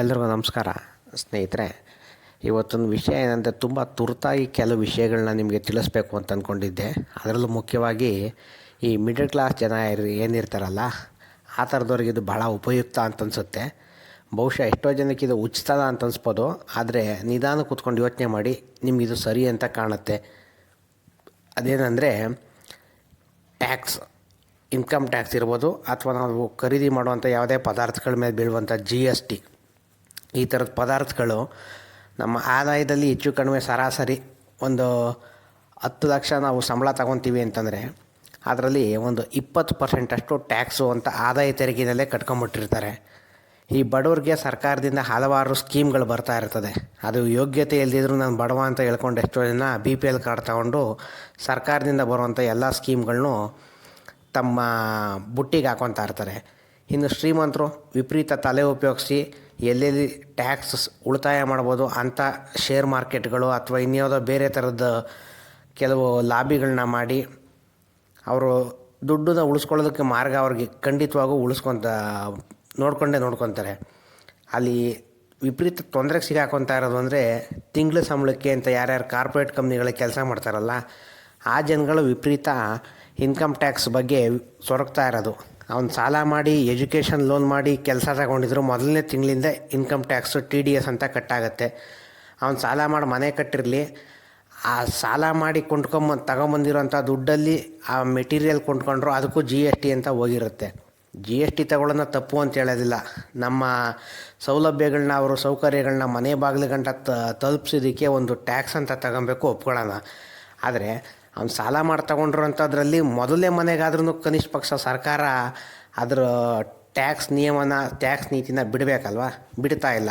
ಎಲ್ರಿಗೂ ನಮಸ್ಕಾರ. ಸ್ನೇಹಿತರೆ, ಇವತ್ತೊಂದು ವಿಷಯ ಏನಂದರೆ ತುಂಬ ತುರ್ತಾಗಿ ಕೆಲವು ವಿಷಯಗಳನ್ನ ನಿಮಗೆ ತಿಳಿಸ್ಬೇಕು ಅಂತ ಅಂದ್ಕೊಂಡಿದ್ದೆ ಅದರಲ್ಲೂ ಮುಖ್ಯವಾಗಿ ಈ ಮಿಡಲ್ ಕ್ಲಾಸ್ ಜನ ಏನಿರ್ತಾರಲ್ಲ, ಆ ಥರದವ್ರಿಗೆ ಇದು ಭಾಳ ಉಪಯುಕ್ತ ಅಂತ ಅನಿಸುತ್ತೆ. ಬಹುಶಃ ಎಷ್ಟೋ ಜನಕ್ಕೆ ಇದು ಉಚಿತದ ಅಂತ ಅನ್ಸ್ಬೋದು. ಆದರೆ ನಿಧಾನ ಕೂತ್ಕೊಂಡು ಯೋಚನೆ ಮಾಡಿ ನಿಮಗಿದು ಸರಿ ಅಂತ ಕಾಣುತ್ತೆ. ಅದೇನೆಂದರೆ ಟ್ಯಾಕ್ಸ್ ಇನ್ಕಮ್ ಟ್ಯಾಕ್ಸ್ ಇರ್ಬೋದು, ಅಥವಾ ನಾವು ಖರೀದಿ ಮಾಡುವಂಥ ಯಾವುದೇ ಪದಾರ್ಥಗಳ ಮೇಲೆ ಬೀಳುವಂಥ ಜಿ ಎಸ್ ಟಿ ಈ ಥರದ ಪದಾರ್ಥಗಳು ನಮ್ಮ ಆದಾಯದಲ್ಲಿ ಹೆಚ್ಚು ಕಡಿಮೆ ಸರಾಸರಿ ಒಂದು ಹತ್ತು ಲಕ್ಷ ನಾವು ಸಂಬಳ ತಗೊತೀವಿ ಅಂತಂದರೆ ಅದರಲ್ಲಿ ಒಂದು ಇಪ್ಪತ್ತು ಪರ್ಸೆಂಟಷ್ಟು ಟ್ಯಾಕ್ಸು ಅಂತ ಆದಾಯ ತೆರಿಗೆಯಲ್ಲೇ ಕಟ್ಕೊಂಬಿಟ್ಟಿರ್ತಾರೆ. ಈ ಬಡವ್ರಿಗೆ ಸರ್ಕಾರದಿಂದ ಹಲವಾರು ಸ್ಕೀಮ್ಗಳು ಬರ್ತಾ ಇರ್ತದೆ. ಅದು ಯೋಗ್ಯತೆ ಇಲ್ದಿದ್ರು ನಾನು ಬಡವ ಅಂತ ಹೇಳ್ಕೊಂಡು ಎಷ್ಟೋ ಜನ ಬಿ ಪಿ ಎಲ್ ಕಾರ್ಡ್ ತಗೊಂಡು ಸರ್ಕಾರದಿಂದ ಬರುವಂಥ ಎಲ್ಲ ಸ್ಕೀಮ್ಗಳನ್ನೂ ತಮ್ಮ ಬುಟ್ಟಿಗೆ ಹಾಕೊತಾ ಇರ್ತಾರೆ. ಇನ್ನು ಶ್ರೀಮಂತರು ವಿಪರೀತ ತಲೆ ಉಪಯೋಗಿಸಿ ಎಲ್ಲೆಲ್ಲಿ ಟ್ಯಾಕ್ಸ್ ಉಳಿತಾಯ ಮಾಡ್ಬೋದು ಅಂಥ ಶೇರ್ ಮಾರ್ಕೆಟ್ಗಳು ಅಥವಾ ಇನ್ಯಾವುದೋ ಬೇರೆ ಥರದ ಕೆಲವು ಲಾಬಿಗಳನ್ನ ಮಾಡಿ ಅವರು ದುಡ್ಡನ್ನ ಉಳಿಸ್ಕೊಳ್ಳೋದಕ್ಕೆ ಮಾರ್ಗ ಅವ್ರಿಗೆ ಖಂಡಿತವಾಗೂ ಉಳಿಸ್ಕೊತ, ನೋಡ್ಕೊಂಡೇ ನೋಡ್ಕೊತಾರೆ. ಅಲ್ಲಿ ವಿಪರೀತ ತೊಂದರೆಗೆ ಸಿಗಾಕೊತಾ ಇರೋದು ಅಂದರೆ ತಿಂಗಳ ಸಂಬಳಕ್ಕೆ ಅಂತ ಯಾರ್ಯಾರು ಕಾರ್ಪೊರೇಟ್ ಕಂಪ್ನಿಗಳಿಗೆ ಕೆಲಸ ಮಾಡ್ತಾರಲ್ಲ, ಆ ಜನಗಳು ವಿಪರೀತ ಇನ್ಕಮ್ ಟ್ಯಾಕ್ಸ್ ಬಗ್ಗೆ ಸೊರಗ್ತಾ ಇರೋದು. ಅವ್ನು ಸಾಲ ಮಾಡಿ, ಎಜುಕೇಷನ್ ಲೋನ್ ಮಾಡಿ ಕೆಲಸ ತಗೊಂಡಿದ್ರು ಮೊದಲನೇ ತಿಂಗಳಿಂದ income tax T D S ಅಂತ ಕಟ್ಟಾಗತ್ತೆ. ಅವ್ನು ಸಾಲ ಮಾಡಿ ಮನೆ ಕಟ್ಟಿರಲಿ. ಆ ಸಾಲ ಮಾಡಿ ಕೊಂಡ್ಕೊಂಬ, ತಗೊಂಬಂದಿರೋಂಥ ದುಡ್ಡಲ್ಲಿ ಆ ಮೆಟೀರಿಯಲ್ ಕೊಂಡ್ಕೊಂಡ್ರು ಅದಕ್ಕೂ ಜಿ ಎಸ್ ಟಿ ಅಂತ ಹೋಗಿರುತ್ತೆ. ಜಿ ಎಸ್ ಟಿ ತಗೊಳ್ಳೋಣ ತಪ್ಪು ಅಂತ ಹೇಳೋದಿಲ್ಲ. ನಮ್ಮ ಸೌಲಭ್ಯಗಳನ್ನ ಅವರು ಸೌಕರ್ಯಗಳನ್ನ ಮನೆ ಬಾಗಿಲು ಗಂಟ ತಲುಪಿಸೋದಕ್ಕೆ ಒಂದು ಟ್ಯಾಕ್ಸ್ ಅಂತ ತಗೊಬೇಕು ಒಪ್ಕೊಳ್ಳೋಣ. ಆದರೆ ಅವ್ನು ಸಾಲ ಮಾಡಿ ತಗೊಂಡಿರೋಂಥದ್ರಲ್ಲಿ ಮೊದಲನೇ ಮನೆಗಾದ್ರೂ ಕನಿಷ್ಠ ಪಕ್ಷ ಸರ್ಕಾರ ಅದರ ಟ್ಯಾಕ್ಸ್ ನಿಯಮನ, ಟ್ಯಾಕ್ಸ್ ನೀತಿನ ಬಿಡಬೇಕಲ್ವ? ಬಿಡ್ತಾ ಇಲ್ಲ.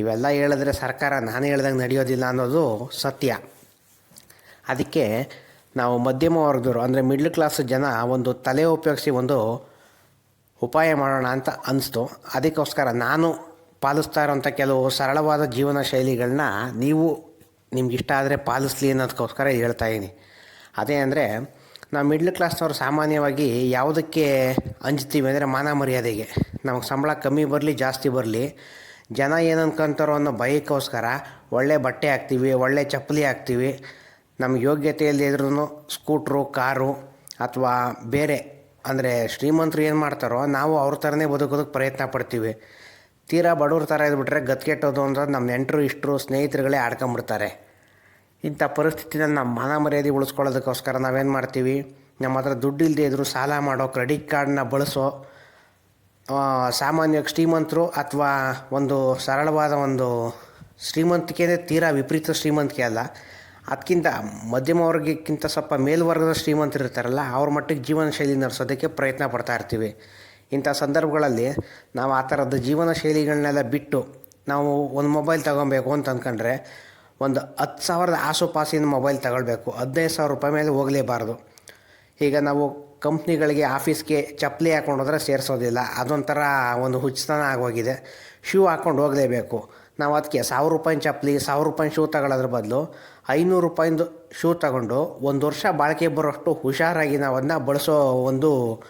ಇವೆಲ್ಲ ಹೇಳಿದ್ರೆ ಸರ್ಕಾರ ನಾನು ಹೇಳ್ದಂಗೆ ನಡೆಯೋದಿಲ್ಲ ಅನ್ನೋದು ಸತ್ಯ. ಅದಕ್ಕೆ ನಾವು ಮಧ್ಯಮ ವರ್ಗದವರು, ಅಂದರೆ ಮಿಡ್ಲ್ ಕ್ಲಾಸ್ ಜನ ಒಂದು ತಲೆ ಉಪಯೋಗಿಸಿ ಒಂದು ಉಪಾಯ ಮಾಡೋಣ ಅಂತ ಅನಿಸ್ತು. ಅದಕ್ಕೋಸ್ಕರ ನಾನು ಪಾಲಿಸ್ತಾ ಇರೋಂಥ ಕೆಲವು ಸರಳವಾದ ಜೀವನ ಶೈಲಿಗಳನ್ನ ನೀವು ನಿಮ್ಗೆ ಇಷ್ಟ ಆದರೆ ಪಾಲಿಸ್ಲಿ ಅನ್ನೋದಕ್ಕೋಸ್ಕರ ಹೇಳ್ತಾ ಇದ್ದೀನಿ ಅದೇ ಅಂದರೆ ನಾವು ಮಿಡ್ಲ್ ಕ್ಲಾಸ್ನವರು ಸಾಮಾನ್ಯವಾಗಿ ಯಾವುದಕ್ಕೆ ಅಂಜ್ತೀವಿ ಅಂದರೆ ಮಾನ ಮರ್ಯಾದೆಗೆ. ನಮಗೆ ಸಂಬಳ ಕಮ್ಮಿ ಬರಲಿ, ಜಾಸ್ತಿ ಬರಲಿ. ಜನ ಏನು ಅನ್ಕೊಂತಾರೋ ಅನ್ನೋ ಭಯಕ್ಕೋಸ್ಕರ ಒಳ್ಳೆ ಬಟ್ಟೆ ಹಾಕ್ತೀವಿ, ಒಳ್ಳೆ ಚಪ್ಪಲಿ ಹಾಕ್ತೀವಿ. ನಮ್ಮ ಯೋಗ್ಯತೆಯಲ್ಲಿ ಇದ್ರೂ ಸ್ಕೂಟ್ರು, ಕಾರು ಅಥವಾ ಬೇರೆ ಅಂದರೆ ಶ್ರೀಮಂತರು ಏನು ಮಾಡ್ತಾರೋ ನಾವು ಅವ್ರ ಥರನೇ ಬದುಕೋದಕ್ಕೆ ಪ್ರಯತ್ನ ಪಡ್ತೀವಿ. ತೀರಾ ಬಡವ್ರ ಥರ ಇದ್ಬಿಟ್ರೆ ಗತ್ಕೆಟ್ಟೋದು ಅಂದ್ರೆ ನಮ್ಮ ನೆಂಟರು, ಇಷ್ಟರು, ಸ್ನೇಹಿತರುಗಳೇ ಆಡ್ಕೊಂಬಿಡ್ತಾರೆ. ಇಂಥ ಪರಿಸ್ಥಿತಿನ ನಮ್ಮ ಮಾನ ಮರ್ಯಾದೆ ಉಳಿಸ್ಕೊಳ್ಳೋದಕ್ಕೋಸ್ಕರ ನಾವೇನು ಮಾಡ್ತೀವಿ? ನಮ್ಮ ಹತ್ರ ದುಡ್ಡು ಇಲ್ಲದೆ ಇದ್ದರೂ ಸಾಲ ಮಾಡೋ ಕ್ರೆಡಿಟ್ ಕಾರ್ಡನ್ನ ಬಳಸೋ ಸಾಮಾನ್ಯವಾಗಿ ಶ್ರೀಮಂತರು ಅಥವಾ ಒಂದು ಸರಳವಾದ ಒಂದು ಶ್ರೀಮಂತಿಕೆ ತೀರಾ ವಿಪರೀತ ಶ್ರೀಮಂತಿಕೆ ಅಲ್ಲ. ಅದಕ್ಕಿಂತ ಮಧ್ಯಮ ವರ್ಗಕ್ಕಿಂತ ಸ್ವಲ್ಪ ಮೇಲ್ವರ್ಗದ ಶ್ರೀಮಂತರು ಇರ್ತಾರಲ್ಲ, ಅವ್ರ ಮಟ್ಟಿಗೆ ಜೀವನ ಶೈಲಿ ನಡೆಸೋದಕ್ಕೆ ಪ್ರಯತ್ನ ಪಡ್ತಾ ಇರ್ತೀವಿ. ಇಂಥ ಸಂದರ್ಭಗಳಲ್ಲಿ ನಾವು ಆ ಥರದ ಜೀವನ ಶೈಲಿಗಳನ್ನೆಲ್ಲ ಬಿಟ್ಟು ನಾವು ಒಂದು ಮೊಬೈಲ್ ತಗೊಬೇಕು ಅಂತ ಅಂದ್ಕೊಂಡ್ರೆ ಒಂದು ಹತ್ತು ಸಾವಿರದ ಆಸುಪಾಸಿನ ಮೊಬೈಲ್ ತಗೊಳ್ಬೇಕು. ಹದಿನೈದು ಸಾವಿರ ರೂಪಾಯಿ ಮೇಲೆ ಹೋಗಲೇಬಾರ್ದು. ಈಗ ನಾವು ಕಂಪ್ನಿಗಳಿಗೆ ಆಫೀಸ್ಗೆ ಚಪ್ಪಲಿ ಹೋದ್ರೆ ಸೇರಿಸೋದಿಲ್ಲ. ಅದೊಂಥರ ಒಂದು ಹುಚ್ಚತನ ಆಗೋಗಿದೆ. ಶೂ ಹಾಕ್ಕೊಂಡು ಹೋಗಲೇಬೇಕು. ನಾವು ಅದಕ್ಕೆ ಸಾವಿರ ರೂಪಾಯಿನ ಚಪ್ಪಲಿ, ಸಾವಿರ ರೂಪಾಯಿ ಶೂ ತಗೊಳ್ಳೋದ್ರ ಬದಲು ಐನೂರು ರೂಪಾಯಿಂದು ಶೂ ತಗೊಂಡು ಒಂದು ವರ್ಷ ಬಾಳಿಕೆ ಬರೋಷ್ಟು ಹುಷಾರಾಗಿ ನಾವು ಅದನ್ನ ಬಳಸೋ ಒಂದು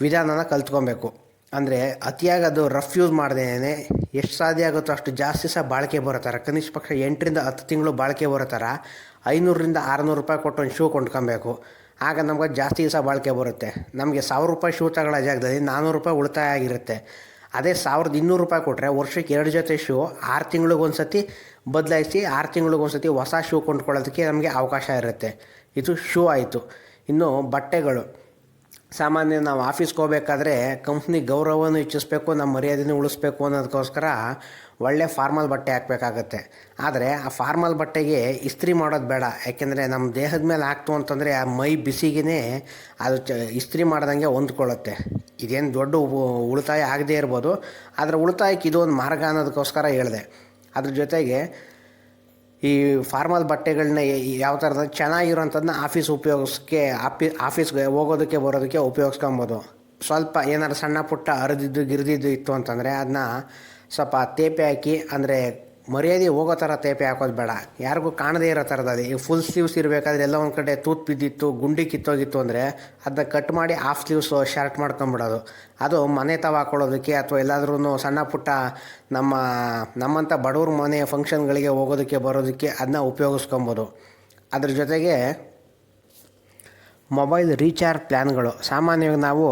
ವಿಧಾನನ ಕಲ್ತ್ಕೊಬೇಕು. ಅಂದರೆ ಅತಿಯಾಗಿ ಅದು ರಫ್ ಯೂಸ್ ಮಾಡ್ದೇನೆ ಎಷ್ಟು ಸಾಧ್ಯ ಆಗುತ್ತೋ ಅಷ್ಟು ಜಾಸ್ತಿ ಸಹ ಬಾಳಿಕೆ ಬರೋ ಥರ ಕನಿಷ್ಠ ಪಕ್ಷ ಎಂಟರಿಂದ ಹತ್ತು ತಿಂಗಳು ಬಾಳಿಕೆ ಬರೋ ಐನೂರರಿಂದ ಆರುನೂರು ರೂಪಾಯಿ ಕೊಟ್ಟು ಒಂದು ಶೂ ಕೊಂಡ್ಕೊಬೇಕು. ಆಗ ನಮ್ಗೆ ಜಾಸ್ತಿ ಸಹ ಬಾಳಿಕೆ ಬರುತ್ತೆ. ನಮಗೆ ಸಾವಿರ ರೂಪಾಯಿ ಶೂ ತಗೊಳ್ಳೋ ಜಾಗದಲ್ಲಿ ನಾನ್ನೂರು ರೂಪಾಯಿ ಉಳಿತಾಯ ಆಗಿರುತ್ತೆ. ಅದೇ ಸಾವಿರದ ಇನ್ನೂರು ರೂಪಾಯಿ ಕೊಟ್ಟರೆ ವರ್ಷಕ್ಕೆ ಎರಡು ಜೊತೆ ಶೂ ಆರು ತಿಂಗಳಿಗೊಂದು ಸತಿ ಬದಲಾಯಿಸಿ ಆರು ತಿಂಗಳಿಗೊಂದು ಸತಿ ಹೊಸ ಶೂ ಕೊಂಡ್ಕೊಳ್ಳೋದಕ್ಕೆ ನಮಗೆ ಅವಕಾಶ ಇರುತ್ತೆ. ಇದು ಶೂ ಆಯಿತು. ಇನ್ನು ಬಟ್ಟೆಗಳು. ಸಾಮಾನ್ಯ ನಾವು ಆಫೀಸ್ಗೆ ಹೋಗ್ಬೇಕಾದ್ರೆ ಕಂಪ್ನಿ ಗೌರವವನ್ನು ಹೆಚ್ಚಿಸಬೇಕು, ನಮ್ಮ ಮರ್ಯಾದೆನೂ ಉಳಿಸ್ಬೇಕು ಅನ್ನೋದಕ್ಕೋಸ್ಕರ ಒಳ್ಳೆ ಫಾರ್ಮಲ್ ಬಟ್ಟೆ ಹಾಕಬೇಕಾಗತ್ತೆ. ಆದರೆ ಆ ಫಾರ್ಮಲ್ ಬಟ್ಟೆಗೆ ಇಸ್ತ್ರಿ ಮಾಡೋದು ಬೇಡ. ಯಾಕೆಂದರೆ ನಮ್ಮ ದೇಹದ ಮೇಲೆ ಹಾಕ್ತು ಅಂತಂದರೆ ಆ ಮೈ ಬಿಸಿಗೆ ಅದು ಚ, ಇಸ್ತ್ರಿ ಮಾಡ್ದಂಗೆ ಹೊಂದ್ಕೊಳ್ಳುತ್ತೆ. ಇದೇನು ದೊಡ್ಡ ಉಳಿತಾಯ ಆಗದೇ ಇರ್ಬೋದು. ಆದರೆ ಉಳಿತಾಯಕ್ಕೆ ಇದು ಒಂದು ಮಾರ್ಗ ಅನ್ನೋದಕ್ಕೋಸ್ಕರ ಹೇಳಿದೆ. ಅದ್ರ ಜೊತೆಗೆ ಈ ಫಾರ್ಮಲ್ ಬಟ್ಟೆಗಳನ್ನ ಯಾವ ಥರದ ಚೆನ್ನಾಗಿರೋಂಥದ್ದನ್ನ ಆಫೀಸ್ ಉಪಯೋಗಿಸೋಕ್ಕೆ ಆಫಿ ಆಫೀಸ್ಗೆ ಹೋಗೋದಕ್ಕೆ, ಬರೋದಕ್ಕೆ ಉಪಯೋಗಿಸ್ಕೊಬೋದು. ಸ್ವಲ್ಪ ಏನಾದ್ರು ಸಣ್ಣ ಪುಟ್ಟ ಹರಿದಿದ್ದು, ಗಿರಿದಿದ್ದು ಇತ್ತು ಅಂತಂದರೆ ಅದನ್ನ ಸ್ವಲ್ಪ ತೇಪೆ ಹಾಕಿ, ಅಂದರೆ ಮರ್ಯಾದೆ ಹೋಗೋ ಥರ ತೇಪೆ ಹಾಕೋದು ಬೇಡ. ಯಾರಿಗೂ ಕಾಣದೇ ಇರೋ ಥರದಲ್ಲಿ ಈಗ ಫುಲ್ ಸ್ಲೀವ್ಸ್ ಇರಬೇಕಾದ್ರೆ ಎಲ್ಲ ಒಂದು ಕಡೆ ತೂತ್ ಬಿದ್ದಿತ್ತು, ಗುಂಡಿ ಕಿತ್ತೋಗಿತ್ತು ಅಂದರೆ ಅದನ್ನ ಕಟ್ ಮಾಡಿ ಹಾಫ್ ಸ್ಲೀವ್ಸ್ ಶರ್ಟ್ ಮಾಡ್ಕೊಂಬಿಡೋದು. ಅದು ಮನೆ ತಾವ ಹಾಕೊಳ್ಳೋದಕ್ಕೆ ಅಥವಾ ಎಲ್ಲಾದ್ರೂ ಸಣ್ಣ ಪುಟ್ಟ ನಮ್ಮ ನಮ್ಮಂಥ ಬಡವ್ರ ಮನೆ ಫಂಕ್ಷನ್ಗಳಿಗೆ ಹೋಗೋದಕ್ಕೆ ಬರೋದಕ್ಕೆ ಅದನ್ನ ಉಪಯೋಗಿಸ್ಕೊಬೋದು. ಅದ್ರ ಜೊತೆಗೆ ಮೊಬೈಲ್ ರೀಚಾರ್ಜ್ ಪ್ಲ್ಯಾನ್ಗಳು ಸಾಮಾನ್ಯವಾಗಿ ನಾವು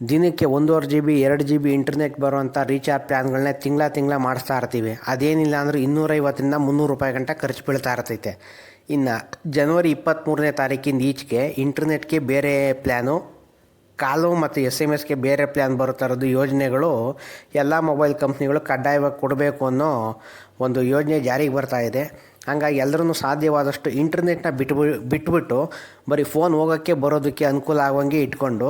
ದಿನಕ್ಕೆ ಒಂದೂವರೆ ಜಿ ಬಿ ಎರಡು ಜಿ ಬಿ ಇಂಟರ್ನೆಟ್ ಬರುವಂಥ ರೀಚಾರ್ಜ್ ಪ್ಲ್ಯಾನ್ಗಳನ್ನ ತಿಂಗಳ ತಿಂಗಳ ಮಾಡಿಸ್ತಾ ಇರ್ತೀವಿ. ಅದೇನಿಲ್ಲ ಅಂದರೂ ಇನ್ನೂರೈವತ್ತರಿಂದ ಮುನ್ನೂರು ರೂಪಾಯಿ ಗಂಟ ಖರ್ಚು ಬೀಳ್ತಾ ಇರ್ತೈತೆ. ಇನ್ನು ಜನವರಿ ಇಪ್ಪತ್ತ್ಮೂರನೇ ತಾರೀಕಿಂದ ಈಚೆಗೆ ಇಂಟರ್ನೆಟ್ಗೆ ಬೇರೆ ಪ್ಲ್ಯಾನು ಕಾಲು ಮತ್ತು ಎಸ್ ಎಂ ಎಸ್ಗೆ ಬೇರೆ ಪ್ಲ್ಯಾನ್ ಬರುತ್ತಾ ಇರೋದು ಯೋಜನೆಗಳು ಎಲ್ಲ ಮೊಬೈಲ್ ಕಂಪ್ನಿಗಳು ಕಡ್ಡಾಯವಾಗಿ ಕೊಡಬೇಕು ಅನ್ನೋ ಒಂದು ಯೋಜನೆ ಜಾರಿಗೆ ಬರ್ತಾ ಇದೆ. ಹಂಗಾಗಿ ಎಲ್ಲರೂ ಸಾಧ್ಯವಾದಷ್ಟು ಇಂಟರ್ನೆಟ್ನ ಬಿಟ್ಬಿ ಬಿಟ್ಬಿಟ್ಟು ಬರೀ ಫೋನ್ ಹೋಗೋಕ್ಕೆ ಬರೋದಕ್ಕೆ ಅನುಕೂಲ ಆಗುವಂಗೆ ಇಟ್ಕೊಂಡು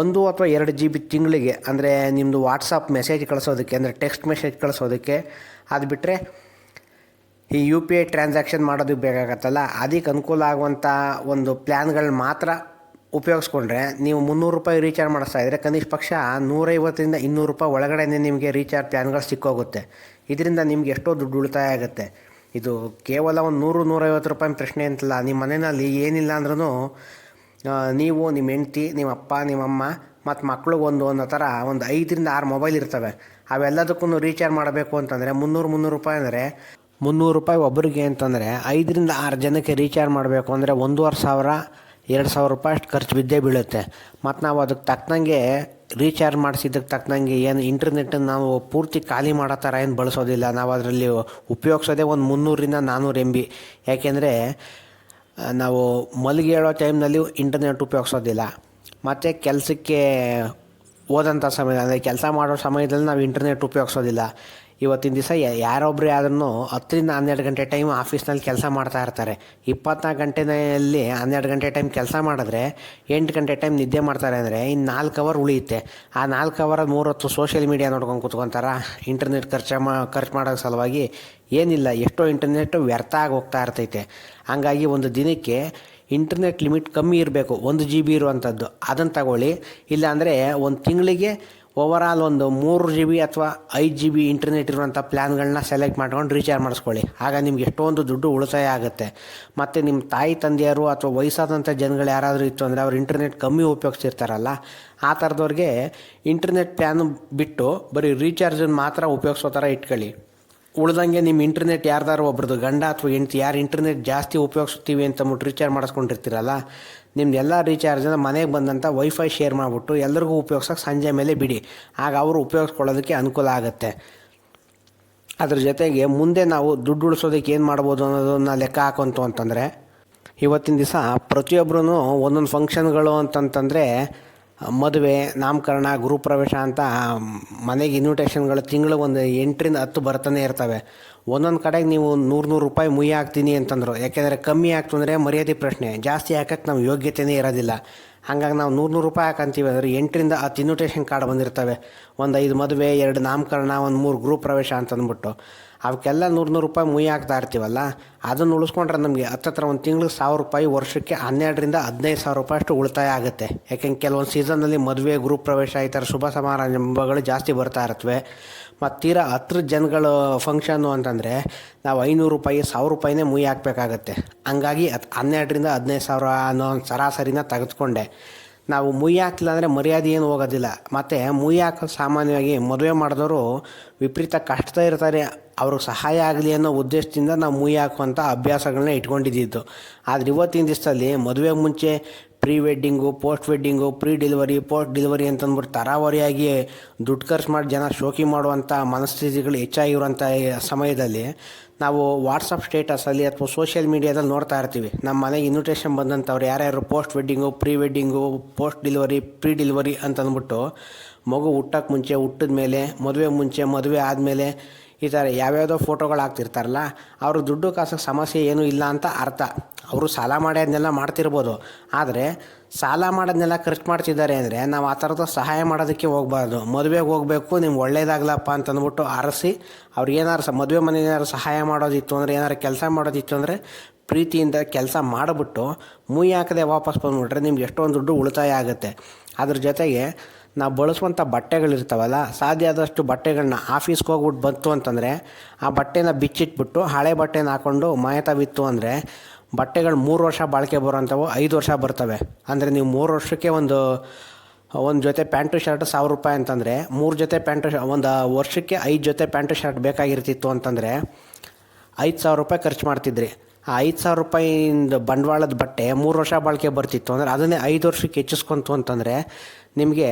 ಒಂದು ಅಥವಾ ಎರಡು ಜಿ ಬಿ ತಿಂಗಳಿಗೆ, ಅಂದರೆ ನಿಮ್ಮದು ವಾಟ್ಸಪ್ ಮೆಸೇಜ್ ಕಳಿಸೋದಕ್ಕೆ, ಅಂದರೆ ಟೆಕ್ಸ್ಟ್ ಮೆಸೇಜ್ ಕಳಿಸೋದಕ್ಕೆ, ಅದು ಬಿಟ್ಟರೆ ಈ ಯು ಪಿ ಐ ಟ್ರಾನ್ಸಾಕ್ಷನ್ ಮಾಡೋದಕ್ಕೆ ಬೇಕಾಗತ್ತಲ್ಲ ಅದಕ್ಕೆ ಅನುಕೂಲ ಆಗುವಂಥ ಒಂದು ಪ್ಲ್ಯಾನ್ಗಳನ್ನ ಮಾತ್ರ ಉಪಯೋಗಿಸ್ಕೊಂಡ್ರೆ ನೀವು ಮುನ್ನೂರು ರೂಪಾಯಿ ರೀಚಾರ್ಜ್ ಮಾಡಿಸ್ತಾ ಇದ್ದರೆ ಕನಿಷ್ಠ ಪಕ್ಷ ನೂರೈವತ್ತರಿಂದ ಇನ್ನೂರು ರೂಪಾಯಿ ಒಳಗಡೆನೇ ನಿಮಗೆ ರೀಚಾರ್ಜ್ ಪ್ಲ್ಯಾನ್ಗಳು ಸಿಕ್ಕೋಗುತ್ತೆ. ಇದರಿಂದ ನಿಮ್ಗೆ ಎಷ್ಟೋ ದುಡ್ಡು ಉಳಿತಾಯ ಆಗುತ್ತೆ. ಇದು ಕೇವಲ ಒಂದು ನೂರು, ನೂರೈವತ್ತು ರೂಪಾಯಿ ಪ್ರಶ್ನೆ ಅಂತಲ್ಲ ನಿಮ್ಮ ಮನೆಯಲ್ಲಿ ಏನಿಲ್ಲ ಅಂದ್ರೂ ನೀವು ನಿಮ್ಮ ಹೆಂಡ್ತಿ ನಿಮ್ಮ ಅಪ್ಪ ನಿಮ್ಮಮ್ಮ ಮತ್ತು ಮಕ್ಳಿಗೆ ಒಂದು ಥರ ಒಂದು ಐದರಿಂದ ಆರು ಮೊಬೈಲ್ ಇರ್ತವೆ. ಅವೆಲ್ಲದಕ್ಕೂ ರೀಚಾರ್ಜ್ ಮಾಡಬೇಕು ಅಂತಂದರೆ ಮುನ್ನೂರು ಮುನ್ನೂರು ರೂಪಾಯಿ ಅಂದರೆ ಮುನ್ನೂರು ರೂಪಾಯಿ ಒಬ್ಬರಿಗೆ ಅಂತಂದರೆ ಐದರಿಂದ ಆರು ಜನಕ್ಕೆ ರೀಚಾರ್ಜ್ ಮಾಡಬೇಕು ಅಂದರೆ ಒಂದೂವರೆ ಸಾವಿರ, ಎರಡು ಸಾವಿರ ರೂಪಾಯಿ ಅಷ್ಟು ಖರ್ಚು ಬಿದ್ದೇ ಬೀಳುತ್ತೆ. ಮತ್ತು ನಾವು ಅದಕ್ಕೆ ತಕ್ಕನಂಗೆ ರೀಚಾರ್ಜ್ ಮಾಡಿಸಿದ್ದಕ್ಕೆ ತಕ್ಕನಂಗೆ ಏನು ಇಂಟರ್ನೆಟ್ಟನ್ನು ನಾವು ಪೂರ್ತಿ ಖಾಲಿ ಮಾಡೋ ಥರ ಏನು ಬಳಸೋದಿಲ್ಲ. ನಾವು ಅದರಲ್ಲಿ ಉಪಯೋಗಿಸೋದೇ ಒಂದು ಮುನ್ನೂರಿಂದ ನಾನ್ನೂರು ಎಂ ಬಿ ಯಾಕೆಂದರೆ ನಾವು ಮಲಗಿ ಹೇಳೋ ಟೈಮ್ನಲ್ಲಿ ಇಂಟರ್ನೆಟ್ ಉಪಯೋಗಿಸೋದಿಲ್ಲ. ಮತ್ತು ಕೆಲಸಕ್ಕೆ ಹೋದಂಥ ಸಮಯ, ಅಂದರೆ ಕೆಲಸ ಮಾಡೋ ಸಮಯದಲ್ಲಿ ನಾವು ಇಂಟರ್ನೆಟ್ ಉಪಯೋಗಿಸೋದಿಲ್ಲ. ಇವತ್ತಿನ ದಿವಸ ಯಾರೊಬ್ಬರು ಆದ್ರೂ ಹತ್ತರಿಂದ ಹನ್ನೆರಡು ಗಂಟೆ ಟೈಮ್ ಆಫೀಸ್ನಲ್ಲಿ ಕೆಲಸ ಮಾಡ್ತಾ ಇರ್ತಾರೆ. ಇಪ್ಪತ್ನಾಲ್ಕು ಗಂಟೆನಲ್ಲಿ ಹನ್ನೆರಡು ಗಂಟೆ ಟೈಮ್ ಕೆಲಸ ಮಾಡಿದ್ರೆ ಎಂಟು ಗಂಟೆ ಟೈಮ್ ನಿದ್ದೆ ಮಾಡ್ತಾರೆ ಅಂದರೆ ಇನ್ನು ನಾಲ್ಕು ಅವರ್ ಉಳಿಯುತ್ತೆ. ಆ ನಾಲ್ಕು ಅವರ್ ಮೂರತ್ತು ಸೋಷಿಯಲ್ ಮೀಡಿಯಾ ನೋಡ್ಕೊಂಡು ಕೂತ್ಕೊತಾರ, ಇಂಟರ್ನೆಟ್ ಖರ್ಚು ಮಾ, ಖರ್ಚು ಮಾಡೋ ಸಲುವಾಗಿ ಏನಿಲ್ಲ, ಎಷ್ಟೋ ಇಂಟರ್ನೆಟ್ ವ್ಯರ್ಥ ಆಗಿ ಹೋಗ್ತಾ ಇರ್ತೈತೆ. ಹಾಗಾಗಿ ಒಂದು ದಿನಕ್ಕೆ ಇಂಟರ್ನೆಟ್ ಲಿಮಿಟ್ ಕಮ್ಮಿ ಇರಬೇಕು, ಒಂದು ಜಿ ಬಿ ಇರುವಂಥದ್ದು ಅದನ್ನು ತಗೊಳ್ಳಿ. ಇಲ್ಲಾಂದರೆ ಒಂದು ತಿಂಗಳಿಗೆ ಓವರಾಲ್ ಒಂದು ಮೂರು ಜಿ ಬಿ ಅಥವಾ ಐದು ಜಿ ಬಿ ಇಂಟರ್ನೆಟ್ ಇರುವಂಥ ಪ್ಲ್ಯಾನ್ಗಳನ್ನ ಸೆಲೆಕ್ಟ್ ಮಾಡ್ಕೊಂಡು ರೀಚಾರ್ಜ್ ಮಾಡಿಸ್ಕೊಳ್ಳಿ. ಆಗ ನಿಮ್ಗೆ ಎಷ್ಟೊಂದು ದುಡ್ಡು ಉಳಿತಾಯ ಆಗುತ್ತೆ. ಮತ್ತು ನಿಮ್ಮ ತಾಯಿ, ತಂದೆಯರು ಅಥವಾ ವಯಸ್ಸಾದಂಥ ಜನಗಳು ಯಾರಾದರೂ ಇತ್ತು ಅಂದರೆ ಅವ್ರು ಇಂಟರ್ನೆಟ್ ಕಮ್ಮಿ ಉಪಯೋಗಿಸ್ತಿರ್ತಾರಲ್ಲ, ಆ ಥರದವ್ರಿಗೆ ಇಂಟರ್ನೆಟ್ ಪ್ಲ್ಯಾನ್ ಬಿಟ್ಟು ಬರೀ ರೀಚಾರ್ಜನ್ನು ಮಾತ್ರ ಉಪಯೋಗಿಸೋ ಥರ ಇಟ್ಕೊಳ್ಳಿ. ಉಳ್ದಂಗೆ ನಿಮ್ಮ ಇಂಟರ್ನೆಟ್ ಯಾರ್ದಾರು ಒಬ್ರದ್ದು ಗಂಡ ಅಥವಾ ಹೆಂಡ್ತಿ, ಯಾರು ಇಂಟರ್ನೆಟ್ ಜಾಸ್ತಿ ಉಪಯೋಗಿಸ್ತೀವಿ ಅಂತ ಮುಟ್ಟು ರೀಚಾರ್ಜ್ ಮಾಡಿಸ್ಕೊಂಡಿರ್ತೀರಲ್ಲ ನಿಮ್ದು ಎಲ್ಲ ರೀಚಾರ್ಜನ್ನು ಮನೆಗೆ ಬಂದಂಥ ವೈಫೈ ಶೇರ್ ಮಾಡಿಬಿಟ್ಟು ಎಲ್ಲರಿಗೂ ಉಪಯೋಗ್ಸೋಕೆ ಸಂಜೆ ಮೇಲೆ ಬಿಡಿ. ಆಗ ಅವರು ಉಪಯೋಗಿಸ್ಕೊಳ್ಳೋದಕ್ಕೆ ಅನುಕೂಲ ಆಗುತ್ತೆ. ಅದ್ರ ಜೊತೆಗೆ ಮುಂದೆ ನಾವು ದುಡ್ಡು ಉಳಿಸೋದಕ್ಕೆ ಏನು ಮಾಡ್ಬೋದು ಅನ್ನೋದನ್ನ ಲೆಕ್ಕ ಹಾಕೊಂತು ಅಂತಂದರೆ, ಇವತ್ತಿನ ದಿವಸ ಪ್ರತಿಯೊಬ್ಬರೂ ಒಂದೊಂದು ಫಂಕ್ಷನ್ಗಳು ಅಂತಂತಂದರೆ ಮದುವೆ, ನಾಮಕರಣ ಗೃಹಪ್ರವೇಶ ಅಂತ ಮನೆಗೆ ಇನ್ವಿಟೇಷನ್ಗಳು ತಿಂಗಳು ಒಂದು ಎಂಟರಿಂದ ಹತ್ತು ಬರ್ತಾನೆ ಇರ್ತವೆ. ಒಂದೊಂದು ಕಡೆಗೆ ನೀವು ನೂರು ನೂರು ರೂಪಾಯಿ ಮುಯ್ಯಿ ಹಾಕ್ತೀನಿ ಅಂತಂದರು. ಯಾಕೆಂದರೆ ಕಮ್ಮಿ ಆಗ್ತು ಅಂದರೆ ಮರ್ಯಾದೆ ಪ್ರಶ್ನೆ. ಜಾಸ್ತಿ ಹಾಕಕ್ಕೆ ನಾವು ಯೋಗ್ಯತೆಯೇ ಇರೋದಿಲ್ಲ. ಹಾಗಾಗಿ ನಾವು ನೂರು ನೂರು ರೂಪಾಯಿ ಹಾಕಂತೀವಿ ಅಂದರೆ ಎಂಟರಿಂದ ಹತ್ತು ಇನ್ವಿಟೇಷನ್ ಕಾರ್ಡ್ ಬಂದಿರ್ತವೆ. ಒಂದು ಐದು ಮದುವೆ, ಎರಡು ನಾಮಕರಣ, ಒಂದು ಮೂರು ಗೃಹ ಪ್ರವೇಶ ಅಂತ ಅಂದ್ಬಿಟ್ಟು ಅವಕ್ಕೆಲ್ಲ ನೂರು ನೂರು ರೂಪಾಯಿ ಮುಯಿ ಹಾಕ್ತಾ ಇರ್ತೀವಲ್ಲ, ಅದನ್ನು ಉಳಿಸ್ಕೊಂಡ್ರೆ ನಮಗೆ ಹತ್ತತ್ರ ಒಂದು ತಿಂಗ್ಳಿಗೆ ಸಾವಿರ ರೂಪಾಯಿ ವರ್ಷಕ್ಕೆ ಹನ್ನೆರಡರಿಂದ ಹದಿನೈದು ಸಾವಿರ ರೂಪಾಯಿ ಅಷ್ಟು ಉಳಿತಾಯ ಆಗುತ್ತೆ. ಯಾಕೆಂದ್ರೆ ಕೆಲವೊಂದು ಸೀಸನ್ನಲ್ಲಿ ಮದುವೆ ಗೃಹ ಪ್ರವೇಶ ಈ ಥರ ಶುಭ ಸಮಾರಂಭಗಳು ಜಾಸ್ತಿ ಬರ್ತಾ ಇರ್ತವೆ. ಮತ್ತು ತೀರಾ ಹತ್ರ ಜನಗಳು ಫಂಕ್ಷನ್ನು ಅಂತಂದರೆ ನಾವು ಐನೂರು ರೂಪಾಯಿ, ಸಾವಿರ ರೂಪಾಯಿನೇ ಮುಯಿ ಹಾಕಬೇಕಾಗತ್ತೆ. ಹಂಗಾಗಿ ಹತ್ತು ಹನ್ನೆರಡರಿಂದ ಹದಿನೈದು ಸಾವಿರ ಅನ್ನೋ ಒಂದು ಸರಾಸರಿನ ತೆಗೆದುಕೊಂಡೆ. ನಾವು ಮುಯ್ಯಿ ಹಾಕಿಲ್ಲ ಅಂದರೆ ಮರ್ಯಾದೆ ಏನು ಹೋಗೋದಿಲ್ಲ. ಮತ್ತು ಮುಯ್ಯಿ ಹಾಕೋದು ಸಾಮಾನ್ಯವಾಗಿ ಮದುವೆ ಮಾಡಿದವರು ವಿಪರೀತ ಕಷ್ಟ ಇರ್ತಾರೆ. ಅವ್ರಿಗೆ ಸಹಾಯ ಆಗಲಿ ಅನ್ನೋ ಉದ್ದೇಶದಿಂದ ನಾವು ಮುಯ್ಯಿ ಹಾಕುವಂಥ ಅಭ್ಯಾಸಗಳನ್ನ ಇಟ್ಕೊಂಡಿದ್ದಿದ್ದು. ಆದರೆ ಇವತ್ತಿನ ದಿವಸದಲ್ಲಿ ಮದುವೆ ಮುಂಚೆ pre wedding post wedding pre delivery post delivery ಅಂತಂದ್ಬಿಟ್ಟು ತರಾವರಿಯಾಗಿ ದುಡ್ಡು ಖರ್ಚು ಮಾಡಿ ಜನ ಶೋಕಿ ಮಾಡುವಂಥ ಮನಸ್ಥಿತಿಗಳು ಹೆಚ್ಚಾಗಿರುವಂಥ ಸಮಯದಲ್ಲಿ ನಾವು ವಾಟ್ಸಪ್ ಸ್ಟೇಟಸಲ್ಲಿ ಅಥವಾ ಸೋಷಿಯಲ್ ಮೀಡಿಯಾದಲ್ಲಿ ನೋಡ್ತಾ ಇರ್ತೀವಿ. ನಮ್ಮ ಮನೆಗೆ ಇನ್ವಿಟೇಷನ್ ಬಂದಂಥವ್ರು ಯಾರ್ಯಾರು post wedding pre wedding post delivery pre delivery ಅಂತಂದ್ಬಿಟ್ಟು ಮಗು ಹುಟ್ಟಕ್ಕೆ ಮುಂಚೆ ಹುಟ್ಟಿದ ಮೇಲೆ ಮದುವೆ ಮುಂಚೆ, ಮದುವೆ ಆದಮೇಲೆ ಈ ಥರ ಯಾವ್ಯಾವುದೋ ಫೋಟೋಗಳು ಹಾಕ್ತಿರ್ತಾರಲ್ಲ, ಅವರು ದುಡ್ಡು ಕಾಸಿಗೆ ಸಮಸ್ಯೆ ಏನೂ ಇಲ್ಲ ಅಂತ ಅರ್ಥ. ಅವರು ಸಾಲ ಮಾಡಿ ಅದನ್ನೆಲ್ಲ ಮಾಡ್ತಿರ್ಬೋದು. ಆದರೆ, ಸಾಲ ಮಾಡೋದನ್ನೆಲ್ಲ ಖರ್ಚು ಮಾಡ್ತಿದ್ದಾರೆ ಅಂದರೆ, ನಾವು ಆ ಥರದ ಸಹಾಯ ಮಾಡೋದಕ್ಕೆ ಹೋಗ್ಬಾರ್ದು. ಮದುವೆಗೆ ಹೋಗಬೇಕು, ನಿಮ್ಗೆ ಒಳ್ಳೇದಾಗ್ಲಪ್ಪ ಅಂತಂದ್ಬಿಟ್ಟು ಅರಸಿ ಅವ್ರಿಗೆ ಏನಾರು ಮದುವೆ ಮನೆ ಏನಾರು ಸಹಾಯ ಮಾಡೋದಿತ್ತು ಅಂದರೆ, ಏನಾರು ಕೆಲಸ ಮಾಡೋದಿತ್ತು ಅಂದರೆ, ಪ್ರೀತಿಯಿಂದ ಕೆಲಸ ಮಾಡಿಬಿಟ್ಟು, ಮುಯಿ ಹಾಕದೆ ವಾಪಸ್ ಬಂದುಬಿಟ್ರೆ ನಿಮ್ಗೆ ಎಷ್ಟೊಂದು ದುಡ್ಡು ಉಳಿತಾಯ ಆಗುತ್ತೆ. ಅದ್ರ ಜೊತೆಗೆ ನಾವು ಬಳಸುವಂಥ ಬಟ್ಟೆಗಳಿರ್ತಾವಲ್ಲ, ಸಾಧ್ಯ ಆದಷ್ಟು ಬಟ್ಟೆಗಳನ್ನ ಆಫೀಸ್ಗೆ ಹೋಗ್ಬಿಟ್ಟು ಬಂತು ಅಂತಂದರೆ, ಆ ಬಟ್ಟೆನ ಬಿಚ್ಚಿಟ್ಬಿಟ್ಟು ಹಳೆ ಬಟ್ಟೆನ ಹಾಕ್ಕೊಂಡು ಮಾಯತವಿತ್ತು ಅಂದರೆ, ಬಟ್ಟೆಗಳು ಮೂರು ವರ್ಷ ಬಾಳಿಕೆ ಬರೋವಂಥವು ಐದು ವರ್ಷ ಬರ್ತವೆ. ಅಂದರೆ ನೀವು ಮೂರು ವರ್ಷಕ್ಕೆ ಒಂದು ಒಂದು ಜೊತೆ ಪ್ಯಾಂಟು, ಶರ್ಟ್ ಸಾವಿರ ರೂಪಾಯಿ ಅಂತಂದರೆ, ಮೂರು ಜೊತೆ ಪ್ಯಾಂಟು ಒಂದು ವರ್ಷಕ್ಕೆ ಐದು ಜೊತೆ ಪ್ಯಾಂಟು, ಶರ್ಟ್ ಬೇಕಾಗಿರ್ತಿತ್ತು ಅಂತಂದರೆ, ಐದು ಸಾವಿರ ರೂಪಾಯಿ ಖರ್ಚು ಮಾಡ್ತಿದ್ರಿ. ಐದು ಸಾವಿರ ರೂಪಾಯಿಂದ ಬಂಡವಾಳದ ಬಟ್ಟೆ ಮೂರು ವರ್ಷ ಬಾಳಿಕೆ ಬರ್ತಿತ್ತು ಅಂದರೆ ಅದನ್ನೇ ಐದು ವರ್ಷಕ್ಕೆ ಹೆಚ್ಚಿಸ್ಕೊಂತು ಅಂತಂದರೆ ನಿಮಗೆ